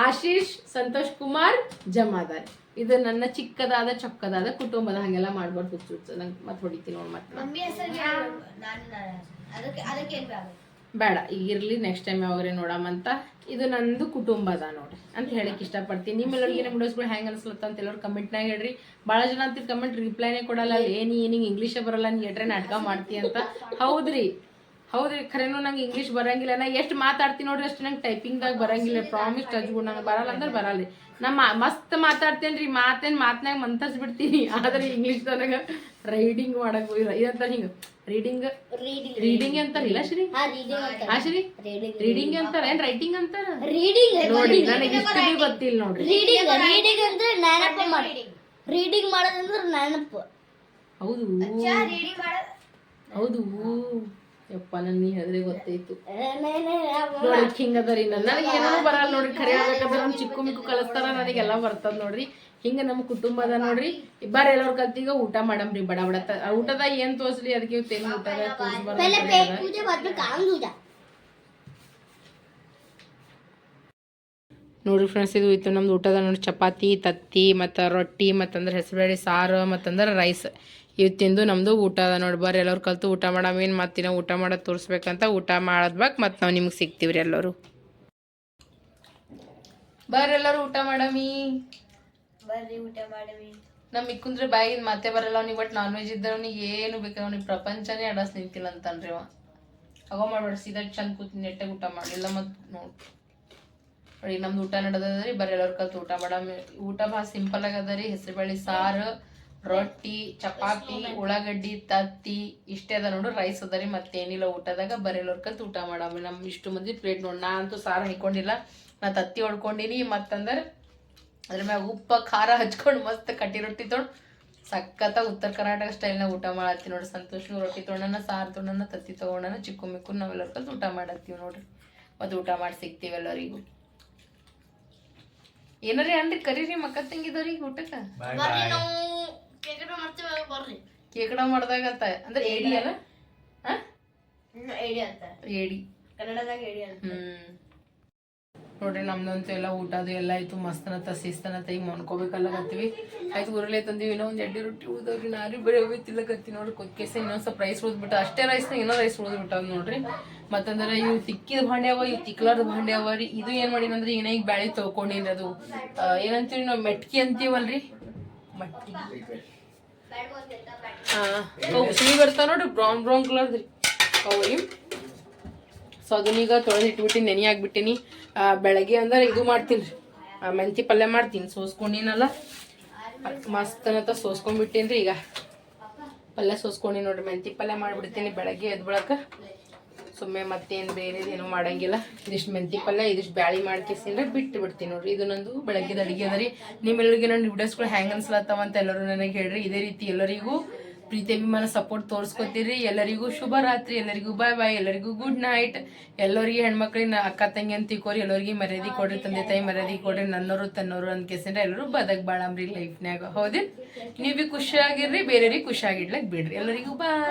ಆಶೀಶ್ ಸಂತೋಷ್ ಕುಮಾರ್ ಜಮಾದಾರ್ ಇದು ನನ್ನ ಚಿಕ್ಕದಾದ ಚೊಕ್ಕದಾದ ಕುಟುಂಬದ ಹಾಗೆಲ್ಲ ಮಾಡ್ಬಾರ್ದು ಹುಚ್ಚು ಹುಚ್ಚು. ನಂಗೆ ಮತ್ತೆ ಹೊಡಿತೀನಿ ನೋಡಿ ಮತ್ತೆ ಬೇಡ, ಈಗ ಇರ್ಲಿ ನೆಕ್ಸ್ಟ್ ಟೈಮ್ ಯಾವಾಗ್ರೆ ನೋಡಮ್ಮಂತ ಇದು ನಂದು ಕುಟುಂಬ ಅದ ನೋಡಿ, ಅಂತ ಹೇಳಕ್ ಇಷ್ಟಪಡ್ತೀನಿ. ನಿಮ್ಮೆಲ್ಲರಿಗೆ ನಮ್ಮ ವಿಡಿಯೋಸ್ಗಳು ಹೆಂಗೆ ಅನ್ಸ್ಲತ್ತ ಅಂತ ಎಲ್ಲರೂ ಕಮೆಂಟ್ನಾಗ ಹೇಳ್ರಿ. ಭಾಳ ಜನ ಅಂತ ಕಮೆಂಟ್ ರಿಪ್ಲೈನೇ ಕೊಡಲ್ಲ ಏನು, ಏನಿಂಗ್ ಇಂಗ್ಲೀಷೇ ಬರಲ್ಲ, ನೀ ಎಟ್ರೆ ನಾಟಕ ಮಾಡ್ತಿ ಅಂತ. ಹೌದ್ರಿ. ಹೌದ್ರಿ ಖರೇನು ನಂಗೆ ಇಂಗ್ಲೀಷ್ ಬರಂಗಿಲ್ಲ. ನಾ ಎಷ್ಟು ಮಾತಾಡ್ತೀನಿ ನೋಡ್ರಿ ಅಷ್ಟು ನಂಗೆ ಟೈಪಿಂಗ್ದಾಗ ಬರಂಗಿಲ್ಲ. ಪ್ರಾಮಿಸ್ ಟಚ್ಗಳು ನಂಗೆ ಬರಲ್ಲ ಅಂದ್ರೆ ಬರಲ್ಲ ನಾ ಮಾ- ಮಸ್ತ್ ಮಾತಾಡ್ತೇನೆ ರೀ ಮಾತೇನು ಮಾತನಾಗ ಮಂತರ್ಸ್ ಬಿಡ್ತೀನಿ. ಆದ್ರೆ ಇಂಗ್ಲೀಷ್ ನನಗೆ ರೈಡಿಂಗ್ ಮಾಡಕ್ ಇದಂತ ಹಿಂಗೆ ರೀಡಿಂಗ್ ರೀಡಿಂಗ್ ರೀಡಿಂಗ್ ಅಂತಾರಿಲ್ಲ ಶ್ರೀ? ಹಾ ರೀಡಿಂಗ್ ಹಾ ಶ್ರೀ? ರೀಡಿಂಗ್ ರೀಡಿಂಗ್ ಅಂತಾರ ಏನ್ ರೈಟಿಂಗ್ ಅಂತಾರ? ರೀಡಿಂಗ್ ನೋಡಿ ನನಗೆ ಇಷ್ಟು ಗೊತ್ತಿಲ್ಲ ನೋಡ್ರಿ. ರೀಡಿಂಗ್ ರೀಡಿಂಗ್ ಅಂದ್ರೆ ನೆನಪು ಮಾಡಿ ರೀಡಿಂಗ್ ಮಾಡೋದಂದ್ರೆ ನೆನಪು. ಹೌದು. ಹೌದು. ಯಪ್ಪ ನನ್ಗೆ ಹೇಳಿದ್ರೆ ಗೊತ್ತೈತು ನೋಡಿ ಹಿಂಗ ಅದರಿ ನನಗೆ ಏನೋ ಬರಲ್ಲ ನೋಡ್ರಿ ಖರೆ ಹೇಳ್ಬೇಕಂದ್ರೆ ನಮ್ಮ ಚಿಕ್ಕು ಮಿಕ್ಕು ಕಲಿಸ್ತಾರ ನನಗೆಲ್ಲ ಬರ್ತದ ನೋಡ್ರಿ. ಹಿಂಗ ನಮ್ಮ ಕುಟುಂಬದ ನೋಡ್ರಿ. ಇಬ್ಬರ ಎಲ್ಲರ ಕಲ್ತಿಗ ಊಟ ಮಾಡಮ್ರಿ ಬಡ ಬಡ ಊಟದ ಏನ್ ತೋರಿಸ್ಲಿ ಅದಕ್ಕೆ ತೆಂಗಿನ ಊಟದ ನೋಡ್ರಿ ಫ್ರೆಂಡ್ಸ್ ಇದು ಇತ್ತು ನಮ್ದು ಊಟದ ನೋಡಿ ಚಪಾತಿ ತತ್ತಿ ಮತ್ತು ರೊಟ್ಟಿ ಮತ್ತಂದ್ರೆ ಹೆಸರುಬೇಳೆ ಸಾರು ಮತ್ತಂದ್ರೆ ರೈಸ್. ಇವು ತಿಂದು ನಮ್ದು ಊಟ ಅದ ನೋಡಿ ಬರ್ರಿ ಎಲ್ಲರೂ ಕಲ್ತು ಊಟ ಮಾಡಮೇನು ಮತ್ತಿನ ಊಟ ಮಾಡೋದು ತೋರಿಸ್ಬೇಕಂತ ಊಟ ಮಾಡೋದ್ಬೇಕು ಮತ್ತು ನಾವು ನಿಮ್ಗೆ ಸಿಗ್ತೀವಿ ರೀ ಎಲ್ಲರೂ. ಬರ್ರಿ ಎಲ್ಲರೂ ಊಟ ಮಾಡಮಿ. ಬರ್ರಿ ಊಟ ಮಾಡಮಿ. ನಮ್ಮ ಇಕ್ಕುಂದ್ರೆ ಬಾಯಿಗೆ ಮತ್ತೆ ಬರಲ್ಲ ಅವ್ನಿಗೆ ಬಟ್ ನಾನ್ ವೆಜ್ ಇದ್ದವನಿಗೆ ಏನು ಬೇಕು ಅವ್ನಿಗೆ ಪ್ರಪಂಚನೇ ಅಡಸ್ ನಿಂತಿಲ್ಲ ಅಂತನ್ರಿ ಅವ. ಅವ ಮಾಡ್ಬೇಡ ಸೀದಾ ಚಂದ ಕೂತ್ ನೆಟ್ಟಾಗ ಊಟ ಮಾಡಿಲ್ಲ ಮತ್ತು ನೋಡಿ. ನೋಡಿ ನಮ್ದು ಊಟ ನಡೆದದ್ರಿ ಬರ್ರಿ ಎಲ್ಲರು ಕಲ್ತು ಊಟ ಮಾಡಮ್. ಊಟ ಭಾಳ ಸಿಂಪಲ್ ಆಗದ ರೀ ಹೆಸರುಬೇಳೆ ಸಾರು ರೊಟ್ಟಿ ಚಪಾತಿ ಉಳ್ಳಾಗಡ್ಡಿ ತತ್ತಿ ಇಷ್ಟೇ ಅದ ನೋಡು ರೈಸ್ ಅದ ರೀ ಮತ್ತೇನಿಲ್ಲ ಊಟದಾಗ. ಬರೆಯಲ್ಲೋರ್ ಕಲ್ತು ಊಟ ಮಾಡಮ್ ನಮ್ ಇಷ್ಟು ಮಂದಿ ಪ್ಲೇಟ್ ನೋಡಿ ನಾ ಅಂತೂ ಸಾರು ಹಾಕೊಂಡಿಲ್ಲ ನಾ ತತ್ತಿ ಹೊಡ್ಕೊಂಡಿನಿ. ಮತ್ತಂದ್ರೆ ಅದ್ರ ಮ್ಯಾಗ ಉಪ್ಪ ಖಾರ ಹಚ್ಕೊಂಡು ಮಸ್ತ್ ಕಟ್ಟಿ ರೊಟ್ಟಿ ತೊಗೊಂಡು ಸಖತ್ತ ಉತ್ತರ ಕರ್ನಾಟಕ ಸ್ಟೈಲ್ನ ಊಟ ಮಾಡತ್ತೀವಿ ನೋಡಿ ಸಂತೋಷ ರೊಟ್ಟಿ ತೊಗೊಂಡನ ಸಾರು ತೊಗೊಂಡನ ತತ್ತಿ ತೊಗೊಂಡನ ಚಿಕ್ಕು ಮಿಕ್ಕು ನಾವೆಲ್ಲರೂ ಕಲ್ತು ಊಟ ಮಾಡತ್ತೀವಿ ನೋಡ್ರಿ. ಮತ್ತು ಊಟ ಮಾಡಿ ಸಿಗ್ತೀವಿ ಎಲ್ಲರಿಗೂ. ಏನಾರೀ ಅನ್ರಿ ಕರೀರಿ ಮಕ್ಕ ತಂಗಿದವ್ರಿಗೆ ಊಟಕ್ಕೆ? ಬಾಯ್ ಮಾಡ್ದಾಗ ಅಂತ ಮಾಡ್ತೀವಿ ಬರ್ರಿ ಕೇಕಡ ಅಂದ್ರೆ ಏಡಿ ಅಲ್ಲ? ಏಡಿ ಅಂತ. ಏಡಿ. ಕನ್ನಡದಾಗ ಏಡಿ ಅಂತ. ಹ್ಮ್. ನೋಡ್ರಿ ನಮ್ದಂತೂ ಎಲ್ಲ ಊಟ ಅದು ಎಲ್ಲ ಆಯ್ತು. ಮಸ್ತನತ್ತ ಶಿಸ್ತನತ್ತ. ಈಗ ಮನ್ಕೋಬೇಕಲ್ಲಕತ್ತೀವಿ ಆಯ್ತು ಊರಲ್ಲೇ ತಂದಿವಿ. ಇನ್ನೂ ಒಂದು ಎಡ್ಡಿ ರೊಟ್ಟಿ ಉಳ್ದವ್ರಿ ನಾರಿ ಬರೀ ಹೋಗ್ತಿಲ್ಲ ಕತ್ತಿ ನೋಡ್ರಿ. ಕೊದ್ಕೆಸ ಇನ್ನೊಂದು ಸ್ವಲ್ಪ ರೈಸ್ ಉಳಿದ್ಬಿಟ್ಟು. ಅಷ್ಟೇ ರೈಸ್ನ ಇನ್ನೂ ರೈಸ್ ಉಳಿದ್ಬಿಟ್ಟಾವ ನೋಡ್ರಿ. ಮತ್ತಂದ್ರೆ ಇವು ತಿಕ್ಕಿದ ಭಾಂಡೆ ಅವ ಇವು ತಿಕ್ಲಾರ್ದ ಭಾಂಡೆ ಅವ ರೀ. ಇದು ಏನು ಮಾಡೀನಂದ್ರೆ ಏನ ಈಗ ಬ್ಯಾಳಿ ತೊಳ್ಕೊಂಡಿನ ಅದು. ಏನಂತೀವಿ ನಾವು ಮೆಟ್ಕಿ ಅಂತೀವಲ್ರಿ? ಮಟ್ಟಿ ಹಾಂ ಸಿಹಿ ಬರ್ತಾವ ನೋಡ್ರಿ ಬ್ರೌನ್ ಬ್ರೌನ್ ಕಲರ್ದು ಅವು ಸೊ ಅದನ್ನೀಗ ತೊಳೆದು ಇಟ್ಬಿಟ್ಟಿನಿ, ನೆನೆ ಹಾಕ್ಬಿಟ್ಟಿನಿ. ಬೆಳಗ್ಗೆ ಅಂದ್ರೆ ಇದು ಮಾಡ್ತೀನಿ ರೀ. ಮೆಂತಿ ಪಲ್ಯ ಮಾಡ್ತೀನಿ, ಸೋಸ್ಕೊಂಡಿನಲ್ಲ. ಮಸ್ತನತ ಸೋಸ್ಕೊಂಡ್ಬಿಟ್ಟೀನಿ ರೀ ಈಗ. ಪಲ್ಯ ಸೋಸ್ಕೊಂಡಿ ನೋಡ್ರಿ ಮೆಂತಿ ಪಲ್ಯ ಮಾಡಿಬಿಡ್ತೀನಿ ಬೆಳಗ್ಗೆ ಎದ್ದು ಬಳಕ. ಸುಮ್ಮನೆ ಮತ್ತೇನು ಬೇರೆದು ಏನೂ ಮಾಡಂಗಿಲ್ಲ. ಇದಿಷ್ಟು ಮೆಂತಿ ಪಲ್ಯ, ಇದಿಷ್ಟು ಬ್ಯಾಳಿ ಮಾಡ್ಕೇಸಿಂದ್ರೆ ಬಿಟ್ಟು ಬಿಡ್ತೀನಿ ನೋಡ್ರಿ. ಇದು ನಂದು ಬೆಳಗ್ಗೆದ ಅಡುಗೆ ಅದ ರೀ. ನಿಮ್ಮೆಲ್ಲರಿಗೆ ನನ್ನ ವಿಡಿಯೋಸ್ಗಳು ಹ್ಯಾಂಗೆ ಅನ್ಸ್ಲತ್ತವ ಅಂತ ಎಲ್ಲರೂ ನನಗೆ ಹೇಳ್ರಿ. ಇದೇ ರೀತಿ ಎಲ್ಲರಿಗೂ ಪ್ರೀತಿ ಅಭಿಮಾನ ಸಪೋರ್ಟ್ ತೋರಿಸ್ಕೊತೀರಿ. ಎಲ್ಲರಿಗೂ ಶುಭ ರಾತ್ರಿ ಎಲ್ಲರಿಗೂ ಬಾಯ್ ಬಾಯ್ ಎಲ್ಲರಿಗೂ ಗುಡ್ ನೈಟ್ ಎಲ್ಲರಿಗೆ ಹೆಣ್ಮಕ್ಳಿಗೆ ಅಕ್ಕ ತಂಗಿ ಅಂತ ತಿಳ್ಕೊರಿ. ಎಲ್ಲರಿಗೆ ಮರ್ಯಾದೆ ಕೊಡ್ರಿ, ತಂದೆ ತಾಯಿ ಮರ್ಯಾದೆ ಕೊಡ್ರಿ, ನನ್ನೋರು ತನ್ನೋರು ಅಂತ ಕೇಸಿಂದ್ರೆ ಎಲ್ಲರೂ ಬದಕ್ ಬಾಳಂಬ್ರಿ ಲೈಫ್ನ್ಯಾಗ ಹೌದಿನ್? ನೀವು ಖುಷಿಯಾಗಿರ್ರಿ ಬೇರೆಯವ್ರಿಗೆ ಖುಷಿಯಾಗಿಡ್ಲಕ್ ಬಿಡ್ರಿ. ಎಲ್ಲರಿಗೂ ಬಾಯ್